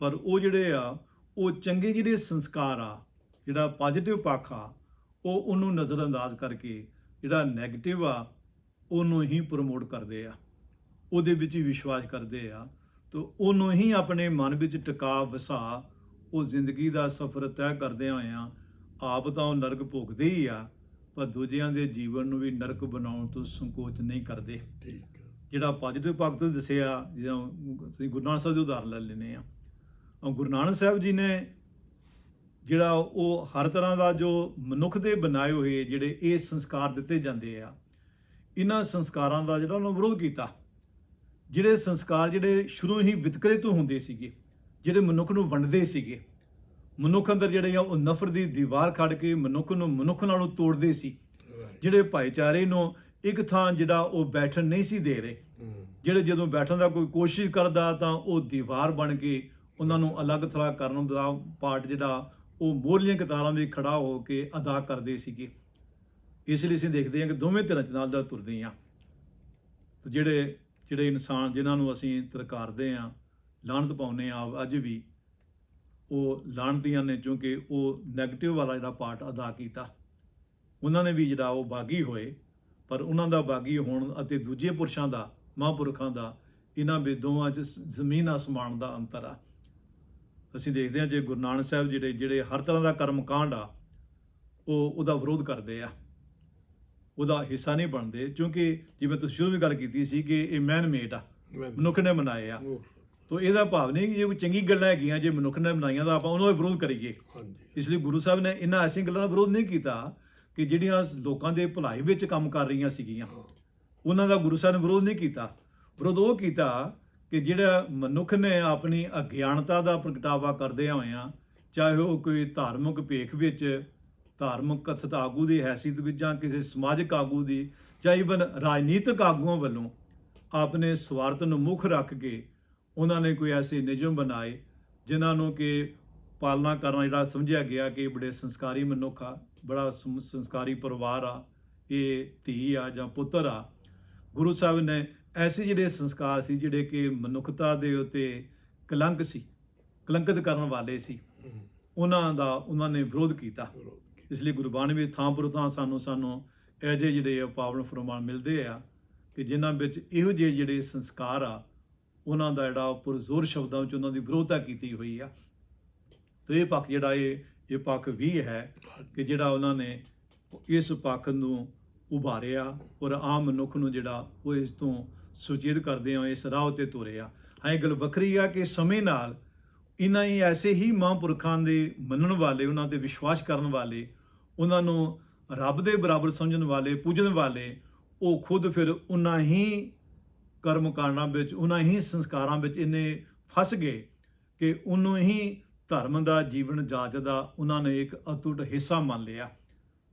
ਪਰ ਉਹ ਜਿਹੜੇ ਆ ਉਹ ਚੰਗੇ ਜਿਹੜੇ ਸੰਸਕਾਰ ਆ ਜਿਹੜਾ ਪੋਜੀਟਿਵ ਪੱਖ ਆ ਉਹ ਉਹਨੂੰ ਨਜ਼ਰਅੰਦਾਜ਼ ਕਰਕੇ ਜਿਹੜਾ 네ਗੇਟਿਵ ਆ ਉਹਨੂੰ ਹੀ ਪ੍ਰਮੋਟ ਕਰਦੇ ਆ। ਉਹਦੇ ਵਿੱਚ ਹੀ ਵਿਸ਼ਵਾਸ ਕਰਦੇ ਆ। ਤੇ ਉਹਨੂੰ ਹੀ ਆਪਣੇ ਮਨ ਵਿੱਚ ਟਿਕਾ ਵਸਾ ਉਹ ਜ਼ਿੰਦਗੀ ਦਾ ਸਫ਼ਰ ਤੈਅ ਕਰਦੇ ਹੋਇਆਂ ਆਪ ਤਾਂ ਉਹ ਨਰਕ ਭੋਗਦੇ ਹੀ ਆ ਪਰ ਦੂਜਿਆਂ ਦੇ ਜੀਵਨ ਨੂੰ ਵੀ ਨਰਕ ਬਣਾਉਣ ਤੋਂ ਸੰਕੋਚ ਨਹੀਂ ਕਰਦੇ। ਠੀਕ ਜਿਹੜਾ ਪੋਜੀਟਿਵ ਪੱਖ ਤੋਂ ਦੱਸਿਆ ਜਿਵੇਂ ਤੁਸੀਂ ਗੁਰੂ ਨਾਨਕ ਸਾਹਿਬ ਦੇ ਉਦਾਹਰਨ ਲੈ ਲੈਨੇ ਆ। ਗੁਰੂ ਨਾਨਕ ਸਾਹਿਬ ਜੀ ਨੇ ਜਿਹੜਾ ਉਹ ਹਰ ਤਰ੍ਹਾਂ ਦਾ ਜੋ ਮਨੁੱਖ ਦੇ ਬਣਾਏ ਹੋਏ ਜਿਹੜੇ ਇਹ ਸੰਸਕਾਰ ਦਿੱਤੇ ਜਾਂਦੇ ਆ ਇਹਨਾਂ ਸੰਸਕਾਰਾਂ ਦਾ ਜਿਹੜਾ ਉਹਨਾਂ ਵਿਰੋਧ ਕੀਤਾ। ਜਿਹੜੇ ਸੰਸਕਾਰ ਜਿਹੜੇ ਸ਼ੁਰੂ ਹੀ ਵਿਤਕਰੇ ਤੋਂ ਹੁੰਦੇ ਸੀਗੇ ਜਿਹੜੇ ਮਨੁੱਖ ਨੂੰ ਵੰਡਦੇ ਸੀਗੇ ਮਨੁੱਖ ਅੰਦਰ ਜਿਹੜੇ ਆ ਉਹ ਨਫ਼ਰਤ ਦੀ ਦੀਵਾਰ ਖੜ ਕੇ ਮਨੁੱਖ ਨੂੰ ਮਨੁੱਖ ਨਾਲੋਂ ਤੋੜਦੇ ਸੀ। ਜਿਹੜੇ ਭਾਈਚਾਰੇ ਨੂੰ ਇੱਕ ਥਾਂ ਜਿਹੜਾ ਉਹ ਬੈਠਣ ਨਹੀਂ ਸੀ ਦੇ ਰਹੇ ਜਿਹੜੇ ਜਦੋਂ ਬੈਠਣ ਦਾ ਕੋਈ ਕੋਸ਼ਿਸ਼ ਕਰਦਾ ਤਾਂ ਉਹ ਦੀਵਾਰ ਬਣ ਕੇ ਉਹਨਾਂ ਨੂੰ ਅਲੱਗ ਥਲੱਗ ਕਰਨ ਦਾ ਪਾਰਟ ਜਿਹੜਾ ਉਹ ਮੋਹਲੀਆਂ ਕਤਾਰਾਂ ਵਿੱਚ ਖੜਾ ਹੋ ਕੇ ਅਦਾ ਕਰਦੇ ਸੀਗੇ। ਇਸ ਲਈ ਅਸੀਂ ਦੇਖਦੇ ਹਾਂ ਕਿ ਦੋਵੇਂ ਧਿਰਾਂ ਦੇ ਨਾਲ ਦਾ ਤੁਰਦੇ ਤੇ ਜਿਹੜੇ ਜਿਹੜੇ ਇਨਸਾਨ ਜਿਨ੍ਹਾਂ ਨੂੰ ਅਸੀਂ ਤਰਕਾਰਦੇ ਹਾਂ, ਲਾਹਨਤ ਪਾਉਂਦੇ ਆ ਅੱਜ ਵੀ, ਉਹ ਲਾਣਦੀਆਂ ਨੇ ਕਿਉਂਕਿ ਉਹ 네ਗੇਟਿਵ ਵਾਲਾ ਜਿਹੜਾ ਪਾਰਟ ਅਦਾ ਕੀਤਾ। ਉਹਨਾਂ ਨੇ ਵੀ ਜਿਹੜਾ ਉਹ ਬਾਗੀ ਹੋਏ, ਪਰ ਉਹਨਾਂ ਦਾ ਬਾਗੀ ਹੋਣ ਅਤੇ ਦੂਜੇ ਪੁਰਸ਼ਾਂ ਦਾ, ਮਹਾਂਪੁਰਖਾਂ ਦਾ, ਇਹਨਾਂ ਵਿੱਚ ਦੋਵਾਂ 'ਚ ਸ- ਜ਼ਮੀਨ ਅਸਮਾਨ ਦਾ ਅੰਤਰ ਆ। ਅਸੀਂ ਦੇਖਦੇ ਹਾਂ ਜੇ ਗੁਰੂ ਨਾਨਕ ਸਾਹਿਬ ਜਿਹੜੇ ਜਿਹੜੇ ਹਰ ਤਰ੍ਹਾਂ ਦਾ ਕਰਮ ਕਾਂਡ ਆ, ਉਹ ਉਹਦਾ ਵਿਰੋਧ ਕਰਦੇ ਆ। ਉਹਦਾ ਹਿੱਸਾ ਨਹੀਂ ਬਣਦੇ ਕਿਉਂਕਿ ਜਿਵੇਂ ਤੁਸੀਂ ਸ਼ੁਰੂ ਵਿੱਚ ਗੱਲ ਕੀਤੀ ਸੀ ਕਿ ਇਹ ਮੈਨ ਮੇਡ ਆ ਮਨੁੱਖ ਨੇ ਬਣਾਏ ਆ। ਤੋ ਇਹਦਾ ਭਾਵ ਨਹੀਂ ਕਿ ਜੇ ਕੋਈ ਚੰਗੀ ਗੱਲਾਂ ਹੈਗੀਆਂ ਜੇ ਮਨੁੱਖ ਨੇ ਬਣਾਈਆਂ ਤਾਂ ਆਪਾਂ ਉਹਨਾਂ ਦਾ ਵਿਰੋਧ ਕਰੀਏ। ਹਾਂਜੀ। ਇਸ ਲਈ ਗੁਰੂ ਸਾਹਿਬ ਨੇ ਇਹਨਾਂ ਐਸੀਆਂ ਗੱਲਾਂ ਦਾ ਵਿਰੋਧ ਨਹੀਂ ਕੀਤਾ ਕਿ ਜਿਹੜੀਆਂ ਲੋਕਾਂ ਦੇ ਭਲਾਈ ਵਿੱਚ ਕੰਮ ਕਰ ਰਹੀਆਂ ਸੀਗੀਆਂ। ਉਹਨਾਂ ਦਾ ਗੁਰੂ ਸਾਹਿਬ ਨੇ ਵਿਰੋਧ ਨਹੀਂ ਕੀਤਾ। ਵਿਰੋਧ ਉਹ ਕੀਤਾ ਕਿ ਜਿਹੜਾ ਮਨੁੱਖ ਨੇ ਆਪਣੀ ਅਗਿਆਨਤਾ ਦਾ ਪ੍ਰਗਟਾਵਾ ਕਰਦੇ ਹੋਇਆਂ ਚਾਹੇ ਉਹ ਕੋਈ ਧਾਰਮਿਕ ਭੇਖ ਵਿੱਚ ਧਾਰਮਿਕ ਕਥਿਤ ਆਗੂ ਦੀ ਹੈਸੀਅਤ ਵਿੱਚ ਜਾਂ ਕਿਸੇ ਸਮਾਜਿਕ ਆਗੂ ਦੀ ਜਾਂ ਇਵਨ ਰਾਜਨੀਤਿਕ ਆਗੂਆਂ ਵੱਲੋਂ ਆਪਣੇ ਸਵਾਰਥ ਨੂੰ ਮੁੱਖ ਰੱਖ ਕੇ ਉਹਨਾਂ ਨੇ ਕੋਈ ਐਸੇ ਨਿਯਮ ਬਣਾਏ ਜਿਨ੍ਹਾਂ ਨੂੰ ਕਿ ਪਾਲਣਾ ਕਰਨਾ ਜਿਹੜਾ ਸਮਝਿਆ ਗਿਆ ਕਿ ਬੜੇ ਸੰਸਕਾਰੀ ਮਨੁੱਖ ਆ ਬੜਾ ਸੰਸਕਾਰੀ ਪਰਿਵਾਰ ਆ ਇਹ ਧੀ ਆ ਜਾਂ ਪੁੱਤਰ ਆ। ਗੁਰੂ ਸਾਹਿਬ ਨੇ ਐਸੇ ਜਿਹੜੇ ਸੰਸਕਾਰ ਸੀ ਜਿਹੜੇ ਕਿ ਮਨੁੱਖਤਾ ਦੇ ਉੱਤੇ ਕਲੰਕ ਸੀ ਕਲੰਕਿਤ ਕਰਨ ਵਾਲੇ ਸੀ। ਉਹਨਾਂ ਦਾ ਉਹਨਾਂ ਨੇ ਵਿਰੋਧ ਕੀਤਾ। ਇਸ ਲਈ ਗੁਰਬਾਣੀ ਵਿੱਚ ਥਾਂ ਪਰ ਥਾਂ ਸਾਨੂੰ ਸਾਨੂੰ ਇਹ ਜਿਹੇ ਜਿਹੜੇ ਆ ਪਾਵਨ ਫਰਮਾਨ ਮਿਲਦੇ ਆ ਕਿ ਜਿਨ੍ਹਾਂ ਵਿੱਚ ਇਹੋ ਜਿਹੇ ਜਿਹੜੇ ਸੰਸਕਾਰ ਆ, ਉਹਨਾਂ ਦਾ ਜਿਹੜਾ ਪੁਰਜ਼ੋਰ ਸ਼ਬਦਾਂ ਵਿੱਚ ਉਹਨਾਂ ਦੀ ਵਿਰੋਧਤਾ ਕੀਤੀ ਹੋਈ ਆ। ਤੇ ਇਹ ਪੱਖ ਜਿਹੜਾ ਇਹ ਇਹ ਪੱਖ ਵੀ ਹੈ ਕਿ ਜਿਹੜਾ ਉਹਨਾਂ ਨੇ ਇਸ ਪੱਖ ਨੂੰ ਉਭਾਰਿਆ ਔਰ ਆਮ ਮਨੁੱਖ ਨੂੰ ਜਿਹੜਾ ਉਹ ਇਸ ਤੋਂ ਸੁਚੇਤ ਕਰਦੇ ਆ, ਇਸ ਰਾਹ ਤੇ ਤੁਰਿਆ ਹਾਂ, ਇਹ ਗੱਲ ਵੱਖਰੀ ਆ ਕਿ ਸਮੇਂ ਨਾਲ ਇਨਾਂ ਹੀ ਐਸੇ ਹੀ ਮਹਾਂਪੁਰਖਾਂ ਦੇ ਮੰਨਣ ਵਾਲੇ, ਉਹਨਾਂ ਤੇ ਵਿਸ਼ਵਾਸ ਕਰਨ ਵਾਲੇ ਉਹਨਾਂ ਨੂੰ ਰੱਬ ਦੇ ਬਰਾਬਰ ਸਮਝਣ ਵਾਲੇ ਪੂਜਣ ਵਾਲੇ ਉਹ ਖੁਦ ਫਿਰ ਉਨਾਂ ਹੀ ਕਰਮ ਕਾਂਡਾਂ ਵਿੱਚ ਉਨਾਂ ਹੀ ਸੰਸਕਾਰਾਂ ਵਿੱਚ ਇੰਨੇ ਫਸ ਗਏ ਕਿ ਉਹਨੂੰ ਹੀ ਧਰਮ ਦਾ ਜੀਵਨ ਜਾਚ ਦਾ ਉਹਨਾਂ ਨੇ ਇੱਕ ਅਟੁੱਟ ਹਿੱਸਾ ਮੰਨ ਲਿਆ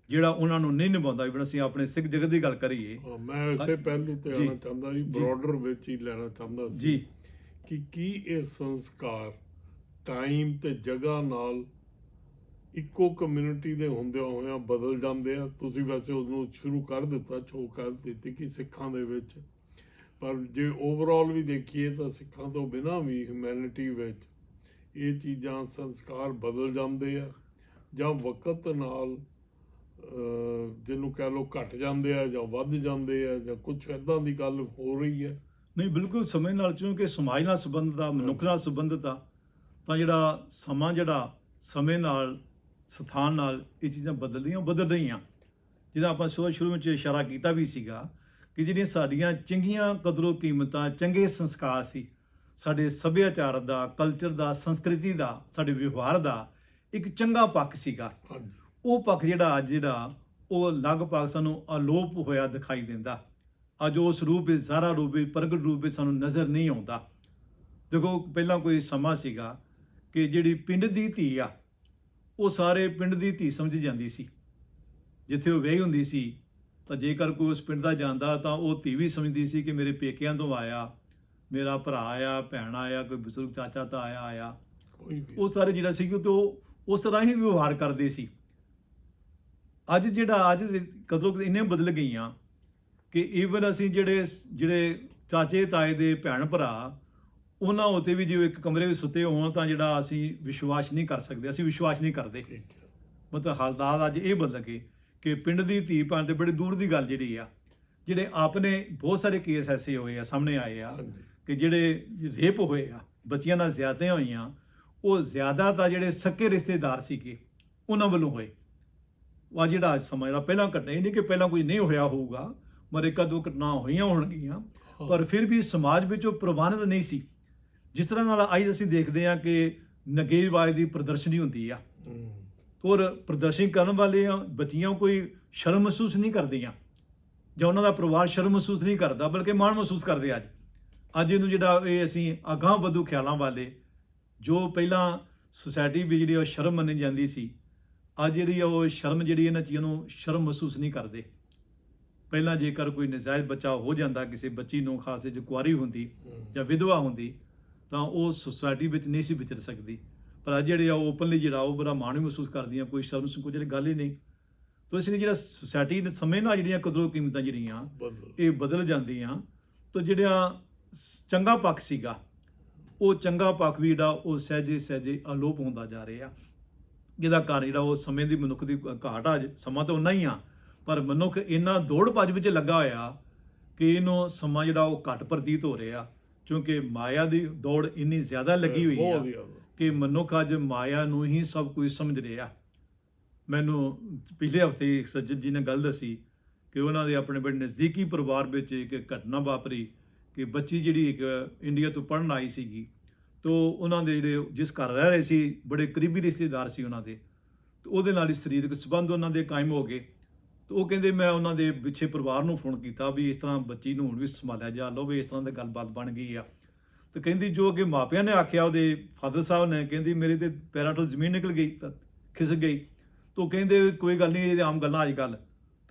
ਜਿਹੜਾ ਉਹਨਾਂ ਨੂੰ ਨਹੀਂ ਨਿਭਾਉਂਦਾ ਇਵਨ ਅਸੀਂ ਆਪਣੇ ਸਿੱਖ ਜਗਤ ਦੀ ਗੱਲ ਕਰੀਏ ਮੈਂ ਇਸੇ ਪਹਿਲੂ ਤੇ ਜੀ। ਆਉਣਾ ਚਾਹੁੰਦਾ ਜੀ। ਬ੍ਰੌਡਰ ਵਿੱਚ ਹੀ ਲੈਣਾ ਚਾਹੁੰਦਾ ਸੀ ਜੀ ਕਿ ਕੀ ਇਹ ਸੰਸਕਾਰ ਟਾਈਮ ਤੇ ਜਗ੍ਹਾ ਨਾਲ ਇੱਕੋ ਕਮਿਊਨਿਟੀ ਦੇ ਹੁੰਦਿਆਂ ਹੋਇਆਂ ਬਦਲ ਜਾਂਦੇ ਆ। ਤੁਸੀਂ ਵੈਸੇ ਉਹਨੂੰ ਸ਼ੁਰੂ ਕਰ ਦਿੱਤਾ ਛੋ ਕਰ ਦਿੱਤੀ ਕਿ ਸਿੱਖਾਂ ਦੇ ਵਿੱਚ। ਪਰ ਜੇ ਓਵਰਆਲ ਵੀ ਦੇਖੀਏ ਤਾਂ ਸਿੱਖਾਂ ਤੋਂ ਬਿਨਾਂ ਵੀ ਹਿਊਮੈਨਿਟੀ ਵਿੱਚ ਇਹ ਚੀਜ਼ਾਂ, ਸੰਸਕਾਰ ਬਦਲ ਜਾਂਦੇ ਆ ਜਾਂ ਵਕਤ ਨਾਲ ਜਿਹਨੂੰ ਕਹਿ ਲੋ ਘਟ ਜਾਂਦੇ ਆ ਜਾਂ ਵੱਧ ਜਾਂਦੇ ਆ ਜਾਂ ਕੁਝ ਐਦਾਂ ਦੀ ਗੱਲ ਹੋ ਰਹੀ ਹੈ ਨਹੀਂ, ਬਿਲਕੁਲ ਸਮੇਂ ਨਾਲ ਕਿਉਂਕਿ ਸਮਾਜ ਨਾਲ ਸੰਬੰਧਿਤ ਆ ਮਨੁੱਖ ਨਾਲ ਸੰਬੰਧਿਤ ਆ ਤਾਂ ਜਿਹੜਾ ਸਮਾਂ ਜਿਹੜਾ ਸਮੇਂ ਨਾਲ ਸਥਾਨ ਨਾਲ ਇਹ ਚੀਜ਼ਾਂ ਬਦਲਦੀਆਂ ਬਦਲ ਰਹੀਆਂ ਜਿਹਦਾ ਆਪਾਂ ਸ਼ੁਰੂ ਸ਼ੁਰੂ ਵਿੱਚ ਇਸ਼ਾਰਾ ਕੀਤਾ ਵੀ ਸੀਗਾ ਕਿ ਜਿਹੜੀਆਂ ਸਾਡੀਆਂ ਚੰਗੀਆਂ ਕਦਰੋ ਕੀਮਤਾਂ ਚੰਗੇ ਸੰਸਕਾਰ ਸੀ ਸਾਡੇ ਸੱਭਿਆਚਾਰ ਦਾ ਕਲਚਰ ਦਾ ਸੰਸਕ੍ਰਿਤੀ ਦਾ ਸਾਡੇ ਵਿਵਹਾਰ ਦਾ ਇੱਕ ਚੰਗਾ ਪੱਖ ਸੀਗਾ। ਉਹ ਪੱਖ ਜਿਹੜਾ ਅੱਜ ਜਿਹੜਾ ਉਹ ਲਗਭਗ ਸਾਨੂੰ ਅਲੋਪ ਹੋਇਆ ਦਿਖਾਈ ਦਿੰਦਾ। ਅੱਜ ਉਸ ਰੂਪ ਵਿੱਚ ਸਾਰਾ ਰੂਪ ਵਿੱਚ ਪ੍ਰਗਟ ਰੂਪ ਵਿੱਚ ਸਾਨੂੰ ਨਜ਼ਰ ਨਹੀਂ ਆਉਂਦਾ। ਦੇਖੋ ਪਹਿਲਾਂ ਕੋਈ ਸਮਾਂ ਸੀਗਾ ਕਿ ਜਿਹੜੀ ਪਿੰਡ ਦੀ ਧੀ ਆ ਉਹ ਸਾਰੇ ਪਿੰਡ ਦੀ ਧੀ ਸਮਝੀ ਜਾਂਦੀ ਸੀ। ਜਿੱਥੇ ਉਹ ਵਿਆਹੀ ਹੁੰਦੀ ਸੀ ਤਾਂ ਜੇਕਰ ਕੋਈ ਉਸ ਪਿੰਡ ਦਾ ਜਾਂਦਾ ਤਾਂ ਉਹ ਧੀ ਵੀ ਸਮਝਦੀ ਸੀ ਕਿ ਮੇਰੇ ਪੇਕਿਆਂ ਤੋਂ ਆਇਆ ਮੇਰਾ ਭਰਾ ਆਇਆ ਭੈਣ ਆਇਆ ਕੋਈ ਬਜ਼ੁਰਗ ਚਾਚਾ ਤਾਂ ਆਇਆ ਆਇਆ। ਕੋਈ ਵੀ। ਉਹ ਸਾਰੇ ਜਿਹੜਾ ਸੀ ਕਿ ਉਹ ਉਸ ਤਰ੍ਹਾਂ ਹੀ ਵਿਵਹਾਰ ਕਰਦੇ ਸੀ। ਅੱਜ ਜਿਹੜਾ ਅੱਜ ਕਦਰੋਂ ਇੰਨੇ ਬਦਲ ਗਈਆਂ ਕਿ ਈਵਨ ਅਸੀਂ ਜਿਹੜੇ ਜਿਹੜੇ ਚਾਚੇ ਤਾਏ ਦੇ ਭੈਣ ਭਰਾ ਉਹਨਾਂ ਉਤੇ ਵੀ ਜੇ ਇੱਕ ਕਮਰੇ ਵਿੱਚ ਸੁੱਤੇ ਹੋਣ ਤਾਂ ਜਿਹੜਾ ਅਸੀਂ ਵਿਸ਼ਵਾਸ ਨਹੀਂ ਕਰ ਸਕਦੇ ਅਸੀਂ ਵਿਸ਼ਵਾਸ ਨਹੀਂ ਕਰਦੇ। ਮਤਲਬ ਹਾਲਾਤ ਅੱਜ ਇਹ ਬਦਲ ਗਏ ਕਿ ਪਿੰਡ ਦੀ ਧੀ ਭੈਣ ਤੇ ਬੜੀ ਦੂਰ ਦੀ ਗੱਲ ਜਿਹੜੀ ਆ ਜਿਹੜੇ ਆਪਨੇ ਬਹੁਤ ਸਾਰੇ ਕੇਸ ਐਸੇ ਹੋਏ ਆ ਸਾਹਮਣੇ ਆਏ ਆ ਕਿ ਜਿਹੜੇ ਰੇਪ ਹੋਏ ਆ ਬੱਚੀਆਂ ਨਾਲ ਜ਼ਿਆਦਤੀਆਂ ਹੋਈਆਂ ਉਹ ਜ਼ਿਆਦਾ ਤਾਂ ਜਿਹੜੇ ਸੱਕੇ ਰਿਸ਼ਤੇਦਾਰ ਸੀਗੇ ਉਹਨਾਂ ਵੱਲੋਂ ਹੋਏ। ਵਾ ਜਿਹੜਾ ਅੱਜ ਸਮਾਂ ਜਿਹੜਾ ਪਹਿਲਾਂ ਘਟਨਾ ਇਹ ਨਹੀਂ ਕਿ ਪਹਿਲਾਂ ਕੁਝ ਨਹੀਂ ਹੋਇਆ ਹੋਊਗਾ ਪਰ ਇੱਕ ਦੋ ਘਟਨਾ ਹੋਈਆਂ ਹੋਣਗੀਆਂ ਪਰ ਫਿਰ ਵੀ ਸਮਾਜ ਵਿੱਚ ਉਹ ਪ੍ਰਵਾਨਿਤ ਨਹੀਂ ਸੀ। ਜਿਸ ਤਰ੍ਹਾਂ ਨਾਲ ਅੱਜ ਅਸੀਂ ਦੇਖਦੇ ਹਾਂ ਕਿ ਨਗੇਜਬਾਜ਼ ਦੀ ਪ੍ਰਦਰਸ਼ਨੀ ਹੁੰਦੀ ਆ। ਔਰ ਪ੍ਰਦਰਸ਼ਨ ਕਰਨ ਵਾਲੀਆਂ ਬੱਚੀਆਂ ਕੋਈ ਸ਼ਰਮ ਮਹਿਸੂਸ ਨਹੀਂ ਕਰਦੀਆਂ। ਜਾਂ ਉਹਨਾਂ ਦਾ ਪਰਿਵਾਰ ਸ਼ਰਮ ਮਹਿਸੂਸ ਨਹੀਂ ਕਰਦਾ ਬਲਕਿ ਮਾਣ ਮਹਿਸੂਸ ਕਰਦੇ ਅੱਜ। ਅੱਜ ਇਹਨੂੰ ਜਿਹੜਾ ਇਹ ਅਸੀਂ ਅਗਾਂਹ ਵਧੂ ਖਿਆਲਾਂ ਵਾਲੇ ਜੋ ਪਹਿਲਾਂ ਸੁਸਾਇਟੀ ਵਿੱਚ ਜਿਹੜੀ ਉਹ ਸ਼ਰਮ ਮੰਨੀ ਜਾਂਦੀ ਸੀ ਅੱਜ ਜਿਹੜੀ ਉਹ ਸ਼ਰਮ ਜਿਹੜੀ ਇਹਨਾਂ ਚੀਜ਼ਾਂ ਨੂੰ ਸ਼ਰਮ ਮਹਿਸੂਸ ਨਹੀਂ ਕਰਦੇ। ਪਹਿਲਾਂ ਜੇਕਰ ਕੋਈ ਨਜਾਇਜ਼ ਬੱਚਾ ਹੋ ਜਾਂਦਾ ਕਿਸੇ ਬੱਚੀ ਨੂੰ ਖਾਸ ਜੇ ਕੁਆਰੀ ਹੁੰਦੀ ਜਾਂ ਵਿਧਵਾ ਹੁੰਦੀ ਤਾਂ ਉਹ ਸੁਸਾਇਟੀ ਵਿੱਚ ਨਹੀਂ ਸੀ ਵਿਚਰ ਸਕਦੀ। ਪਰ ਅੱਜ ਜਿਹੜੇ ਆ ਓਪਨਲੀ ਜਿਹੜਾ ਉਹ ਬੜਾ ਮਾਣ ਵੀ ਮਹਿਸੂਸ ਕਰਦੀਆਂ ਕੋਈ ਸ਼ਰਮ ਸੰਕੋਚ ਵਾਲੀ ਗੱਲ ਹੀ ਨਹੀਂ। ਤਾਂ ਇਸ ਲਈ ਜਿਹੜਾ ਸੁਸਾਇਟੀ ਦੇ ਸਮੇਂ ਨਾਲ ਜਿਹੜੀਆਂ ਕਦਰੋਂ ਕੀਮਤਾਂ ਜਿਹੜੀਆਂ ਇਹ ਬਦਲ ਜਾਂਦੀਆਂ। ਤਾਂ ਜਿਹੜਾ ਚੰਗਾ ਪੱਖ ਸੀਗਾ ਉਹ ਚੰਗਾ ਪੱਖ ਵੀ ਜਿਹੜਾ ਉਹ ਸਹਿਜੇ ਸਹਿਜੇ ਅਲੋਪ ਹੁੰਦਾ ਜਾ ਰਿਹਾ। ਜਿਹਦਾ ਕਾਰਨ ਜਿਹੜਾ ਉਹ ਸਮੇਂ ਦੀ ਮਨੁੱਖ ਦੀ ਘਾਟ ਆ। ਸਮਾਂ ਤਾਂ ਉਨਾ ਹੀ ਆ ਪਰ ਮਨੁੱਖ ਇੰਨਾ ਦੌੜ ਭੱਜ ਵਿੱਚ ਲੱਗਾ ਹੋਇਆ ਕਿ ਇਹਨੂੰ ਸਮਾਂ ਜਿਹੜਾ ਉਹ ਘੱਟ ਪ੍ਰਤੀਤ ਹੋ ਰਿਹਾ। ਕਿਉਂਕਿ ਮਾਇਆ ਦੀ ਦੌੜ ਇੰਨੀ ਜ਼ਿਆਦਾ ਲੱਗੀ ਹੋਈ ਜ਼ਿਆਦਾ। ਕਿ ਮਨੁੱਖ ਅੱਜ ਮਾਇਆ ਨੂੰ ਹੀ ਸਭ ਕੁਝ ਸਮਝ ਰਿਹਾ ਮੈਨੂੰ ਪਿਛਲੇ ਹਫ਼ਤੇ ਇੱਕ ਸੱਜਣ ਜੀ ਨੇ ਗੱਲ ਦੱਸੀ ਕਿ ਉਹਨਾਂ ਦੇ ਆਪਣੇ ਬੜੇ ਨਜ਼ਦੀਕੀ ਪਰਿਵਾਰ ਵਿੱਚ ਇੱਕ ਘਟਨਾ ਵਾਪਰੀ ਕਿ ਬੱਚੀ ਜਿਹੜੀ ਇੱਕ ਇੰਡੀਆ ਤੋਂ ਪੜਨ ਆਈ ਸੀਗੀ ਤੋ ਉਹਨਾਂ ਦੇ ਜਿਹੜੇ ਜਿਸ ਘਰ ਰਹਿ ਰਹੇ ਸੀ ਬੜੇ ਕਰੀਬੀ ਰਿਸ਼ਤੇਦਾਰ ਸੀ ਉਹਨਾਂ ਦੇ ਤੇ ਉਹਦੇ ਨਾਲ ਹੀ ਸਰੀਰਕ ਸੰਬੰਧ ਉਹਨਾਂ ਦੇ ਕਾਇਮ ਹੋ ਗਏ ਤੇ ਉਹ ਕਹਿੰਦੇ ਮੈਂ ਉਹਨਾਂ ਦੇ ਪਿੱਛੇ ਪਰਿਵਾਰ ਨੂੰ ਫੋਨ ਕੀਤਾ ਵੀ ਇਸ ਤਰ੍ਹਾਂ ਬੱਚੀ ਨੂੰ ਹੁਣ ਵੀ ਸੰਭਾਲਿਆ ਜਾ ਲਓ ਵੀ ਇਸ ਤਰ੍ਹਾਂ ਦੀ ਗੱਲਬਾਤ ਬਣ ਗਈ ਆ। ਤੇ ਕਹਿੰਦੀ ਜੋ ਕਿ ਮਾਪਿਆਂ ਨੇ ਆਖਿਆ ਉਹਦੇ ਫਾਦਰ ਸਾਹਿਬ ਨੇ ਕਹਿੰਦੀ ਮੇਰੇ ਤੇ ਪੈਰਾਂ ਤੋਂ ਜ਼ਮੀਨ ਨਿਕਲ ਗਈ ਖਿਸਕ ਗਈ। ਤੋ ਕਹਿੰਦੇ ਕੋਈ ਗੱਲ ਨਹੀਂ ਇਹ ਆਮ ਗੱਲਾਂ ਅੱਜ ਕੱਲ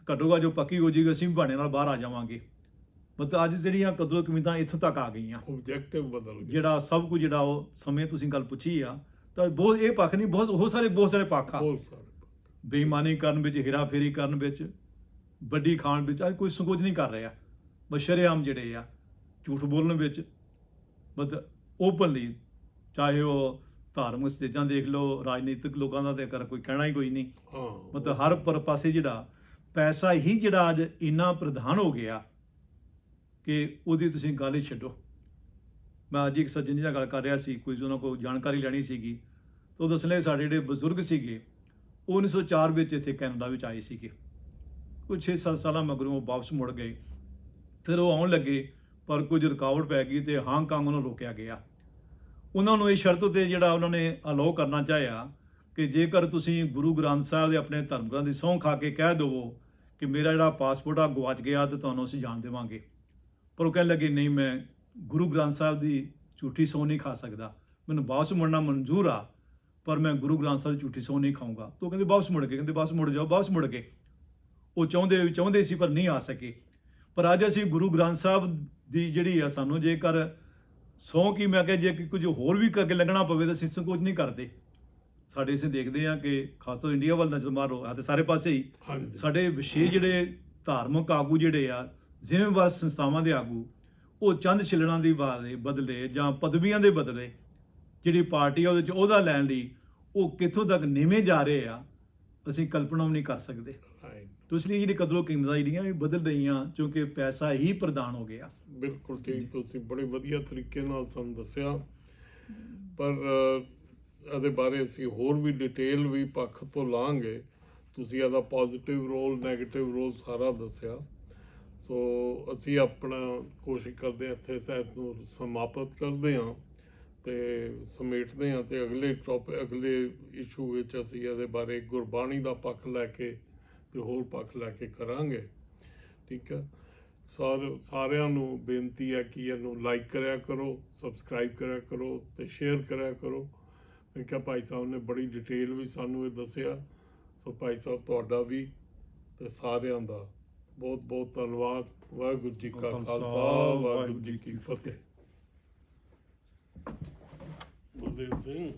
ਘਟੋਗਾ ਜੋ ਪੱਕੀ ਹੋ ਜਾਏਗੀ ਅਸੀਂ ਵੀ ਬਹਾਨੇ ਨਾਲ ਬਾਹਰ ਆ ਜਾਵਾਂਗੇ। ਮਤਲਬ ਅੱਜ ਜਿਹੜੀਆਂ ਕਦਰੋ ਕਮੀਤਾਂ ਇੱਥੋਂ ਤੱਕ ਆ ਗਈਆਂ। ਆਬਜੈਕਟਿਵ ਬਦਲ ਗਿਆ ਜਿਹੜਾ ਸਭ ਕੁਝ ਜਿਹੜਾ ਉਹ ਸਮੇਂ ਤੁਸੀਂ ਗੱਲ ਪੁੱਛੀ ਆ ਤਾਂ ਬਹੁਤ ਇਹ ਪੱਖ ਨਹੀਂ ਬਹੁਤ ਬਹੁਤ ਸਾਰੇ ਬਹੁਤ ਸਾਰੇ ਪੱਖ ਆ। ਬਹੁਤ ਸਾਰੇ। ਬੇਈਮਾਨੀ ਕਰਨ ਵਿੱਚ ਹੇਰਾਫੇਰੀ ਕਰਨ ਵਿੱਚ ਵੱਡੀ ਖਾਣ ਵਿੱਚ ਅੱਜ ਕੋਈ ਸੰਕੋਚ ਨਹੀਂ ਕਰ ਰਿਹਾ। ਬਸ਼ਰੇਆਮ ਜਿਹੜੇ ਆ ਝੂਠ ਬੋਲਣ ਵਿੱਚ ਮਤਲਬ ਓਪਨਲੀ ਚਾਹੇ ਉਹ ਧਾਰਮਿਕ ਸਟੇਜਾਂ ਦੇਖ ਲਓ ਰਾਜਨੀਤਿਕ ਲੋਕਾਂ ਦਾ ਤੇ ਕਰ ਕੋਈ ਕਹਿਣਾ ਹੀ ਕੋਈ ਨਹੀਂ। ਹਾਂ ਮਤਲਬ ਹਰ ਪਰ ਪਾਸੇ ਜਿਹੜਾ ਪੈਸਾ ਹੀ ਜਿਹੜਾ ਅੱਜ ਇੰਨਾ ਪ੍ਰਧਾਨ ਹੋ ਗਿਆ ਕਿ ਉਹਦੀ ਤੁਸੀਂ ਗੱਲ ਹੀ ਛੱਡੋ। ਮੈਂ ਅੱਜ ਇੱਕ ਸੱਜਣ ਜੀ ਨਾਲ ਗੱਲ ਕਰ ਰਿਹਾ ਸੀ ਕੋਈ ਉਹਨਾਂ ਕੋਲ ਜਾਣਕਾਰੀ ਲੈਣੀ ਸੀਗੀ ਤਾਂ ਉਹ ਦੱਸਲੇ ਸਾਡੇ ਜਿਹੜੇ ਬਜ਼ੁਰਗ ਸੀਗੇ ਉਹ 1904 ਵਿੱਚ ਇੱਥੇ ਕੈਨੇਡਾ ਵਿੱਚ ਆਏ ਸੀਗੇ। ਕੁਝ 6-7 ਸਾਲਾਂ ਮਗਰੋਂ ਉਹ ਵਾਪਸ ਮੁੜ ਗਏ। ਫਿਰ ਉਹ ਆਉਣ ਲੱਗੇ, ਪਰ ਕੁਝ ਰੁਕਾਵਟ ਪੈ ਗਈ ਤੇ ਹਾਂਗਕਾਂਗ ਉਹਨੂੰ ਰੋਕਿਆ ਗਿਆ। ਉਹਨਾਂ ਨੂੰ ਇਹ ਸ਼ਰਤ ਉਤੇ ਜਿਹੜਾ ਉਹਨਾਂ ਨੇ ਅਲਾਉ ਕਰਨਾ ਚਾਹਿਆ ਕਿ ਜੇਕਰ ਤੁਸੀਂ ਗੁਰੂ ਗ੍ਰੰਥ ਸਾਹਿਬ ਦੇ ਆਪਣੇ ਧਰਮ ਗ੍ਰੰਥ ਦੀ ਸਹੁੰ ਖਾ ਕੇ ਕਹਿ ਦਵੋ ਕਿ ਮੇਰਾ ਜਿਹੜਾ ਪਾਸਪੋਰਟ ਆ ਗਵਾਚ ਗਿਆ ਤੇ ਤੁਹਾਨੂੰ ਅਸੀਂ ਜਾਣ ਦੇਵਾਂਗੇ। ਪਰ ਉਹ ਕਹਿਣ ਲੱਗੇ, ਨਹੀਂ, ਮੈਂ ਗੁਰੂ ਗ੍ਰੰਥ ਸਾਹਿਬ ਦੀ ਝੂਠੀ ਸਹੁੰ ਨਹੀਂ ਖਾ ਸਕਦਾ। ਮੈਨੂੰ ਵਾਪਸ ਮੁੜਨਾ ਮਨਜ਼ੂਰ ਆ। ਪਰ ਮੈਂ ਗੁਰੂ ਗ੍ਰੰਥ ਸਾਹਿਬ ਦੀ ਝੂਠੀ ਸਹੁੰ ਨਹੀਂ ਖਾਊਂਗਾ। ਤਾਂ ਉਹ ਕਹਿੰਦੇ ਵਾਪਸ ਮੁੜ ਗਏ ਕਹਿੰਦੇ ਵਾਪਸ ਮੁੜ ਜਾਓ ਵਾਪਸ ਮੁੜ ਗਏ ਉਹ ਚਾਹੁੰਦੇ ਚਾਹੁੰਦੇ ਸੀ ਪਰ ਨਹੀਂ ਆ ਸਕੇ। ਪਰ ਅੱਜ ਅਸੀਂ ਗੁਰੂ ਗ੍ਰੰਥ ਸਾਹਿਬ ਦੀ ਜਿਹੜੀ ਆ ਸਾਨੂੰ ਜੇਕਰ ਸਹੁੰ ਕੀ ਮੈਂ ਕਿਹਾ ਜੇ ਕਿ ਕੁਝ ਹੋਰ ਵੀ ਕਰਕੇ ਲੱਗਣਾ ਪਵੇ ਤਾਂ ਅਸੀਂ ਸੰਕੋਚ ਨਹੀਂ ਕਰਦੇ। ਸਾਡੇ ਇਸੇ ਦੇਖਦੇ ਆ ਕਿ ਖਾਸ ਤੌਰ ਇੰਡੀਆ ਵੱਲ ਨਜ਼ਰ ਮਾਰੋ ਆ ਤੇ ਸਾਰੇ ਪਾਸੇ ਹੀ। ਸਾਡੇ ਵਿਸ਼ੇਸ਼ ਜਿਹੜੇ ਧਾਰਮਿਕ ਆਗੂ ਜਿਹੜੇ ਆ ਜ਼ਿੰਮੇਵਾਰ ਸੰਸਥਾਵਾਂ ਦੇ ਆਗੂ ਉਹ ਚੰਦ ਛਿਲਣਾ ਦੀ ਬਦਲੇ ਜਾਂ ਪਦਵੀਆਂ ਦੇ ਬਦਲੇ ਜਿਹੜੀ ਪਾਰਟੀ ਆ ਉਹਦੇ ਚ ਉਹਦਾ ਲੈਣ ਲਈ ਉਹ ਕਿੱਥੋਂ ਤੱਕ ਨੀਵੇਂ ਜਾ ਰਹੇ ਆ ਅਸੀਂ ਕਲਪਨਾ ਵੀ ਨਹੀਂ ਕਰ ਸਕਦੇ। ਰਾਈਟ ਤੋ ਇਸ ਲਈ ਜਿਹੜੀ ਕਦਰੋ ਕੀਮਤਾਂ ਜਿਹੜੀਆਂ ਇਹ ਬਦਲ ਰਹੀਆਂ ਕਿਉਂਕਿ ਪੈਸਾ ਹੀ ਪ੍ਰਦਾਨ ਹੋ ਗਿਆ। ਬਿਲਕੁਲ ਠੀਕ ਤੁਸੀਂ ਬੜੇ ਵਧੀਆ ਤਰੀਕੇ ਨਾਲ ਸਾਨੂੰ ਦੱਸਿਆ। ਪਰ ਇਹਦੇ ਬਾਰੇ ਅਸੀਂ ਹੋਰ ਵੀ ਡਿਟੇਲ ਵੀ ਪੱਖ ਤੋਂ ਲਾਂਗੇ। ਤੁਸੀਂ ਇਹਦਾ ਪੋਜ਼ਿਟਿਵ ਰੋਲ 네ਗੇਟਿਵ ਰੋਲ ਸਾਰਾ ਦੱਸਿਆ। ਸੋ ਅਸੀਂ ਆਪਣਾ ਕੋਸ਼ਿਸ਼ ਕਰਦੇ ਹਾਂ ਇੱਥੇ ਸੈਸ ਨੂੰ ਸਮਾਪਤ ਕਰਦੇ ਹਾਂ। ਤੇ ਸਮੇਟਦੇ ਹਾਂ ਤੇ ਅਗਲੇ ਟੌਪਿਕ ਅਗਲੇ ਇਸ਼ੂ ਵਿੱਚ ਅਸੀਂ ਇਹਦੇ ਬਾਰੇ ਗੁਰਬਾਣੀ ਦਾ ਪੱਖ ਲੈ ਕੇ ਤੇ ਹੋਰ ਪੱਖ ਲੈ ਕੇ ਕਰਾਂਗੇ। ਠੀਕ ਹੈ? ਸਾਰ ਸਾਰਿਆਂ ਨੂੰ ਬੇਨਤੀ ਹੈ ਕਿ ਇਹਨੂੰ ਲਾਈਕ ਕਰਿਆ ਕਰੋ ਸਬਸਕ੍ਰਾਈਬ ਕਰਿਆ ਕਰੋ ਤੇ ਸ਼ੇਅਰ ਕਰਿਆ ਕਰੋ। ਮੈਂ ਕਿਹਾ ਭਾਈ ਸਾਹਿਬ ਨੇ ਬੜੀ ਡਿਟੇਲ ਵੀ ਸਾਨੂੰ ਇਹ ਦੱਸਿਆ। ਸੋ ਭਾਈ ਸਾਹਿਬ ਤੁਹਾਡਾ ਵੀ ਤੇ ਸਾਰਿਆਂ ਦਾ ਬਹੁਤ ਬਹੁਤ ਧੰਨਵਾਦ। ਵਾਹਿਗੁਰੂ ਜੀ ਕਾ ਖਾਲਸਾ ਵਾਹਿਗੁਰੂ ਜੀ ਕੀ ਫਤਿਹ। ਗੁਰਦੇਵ ਸਿੰਘ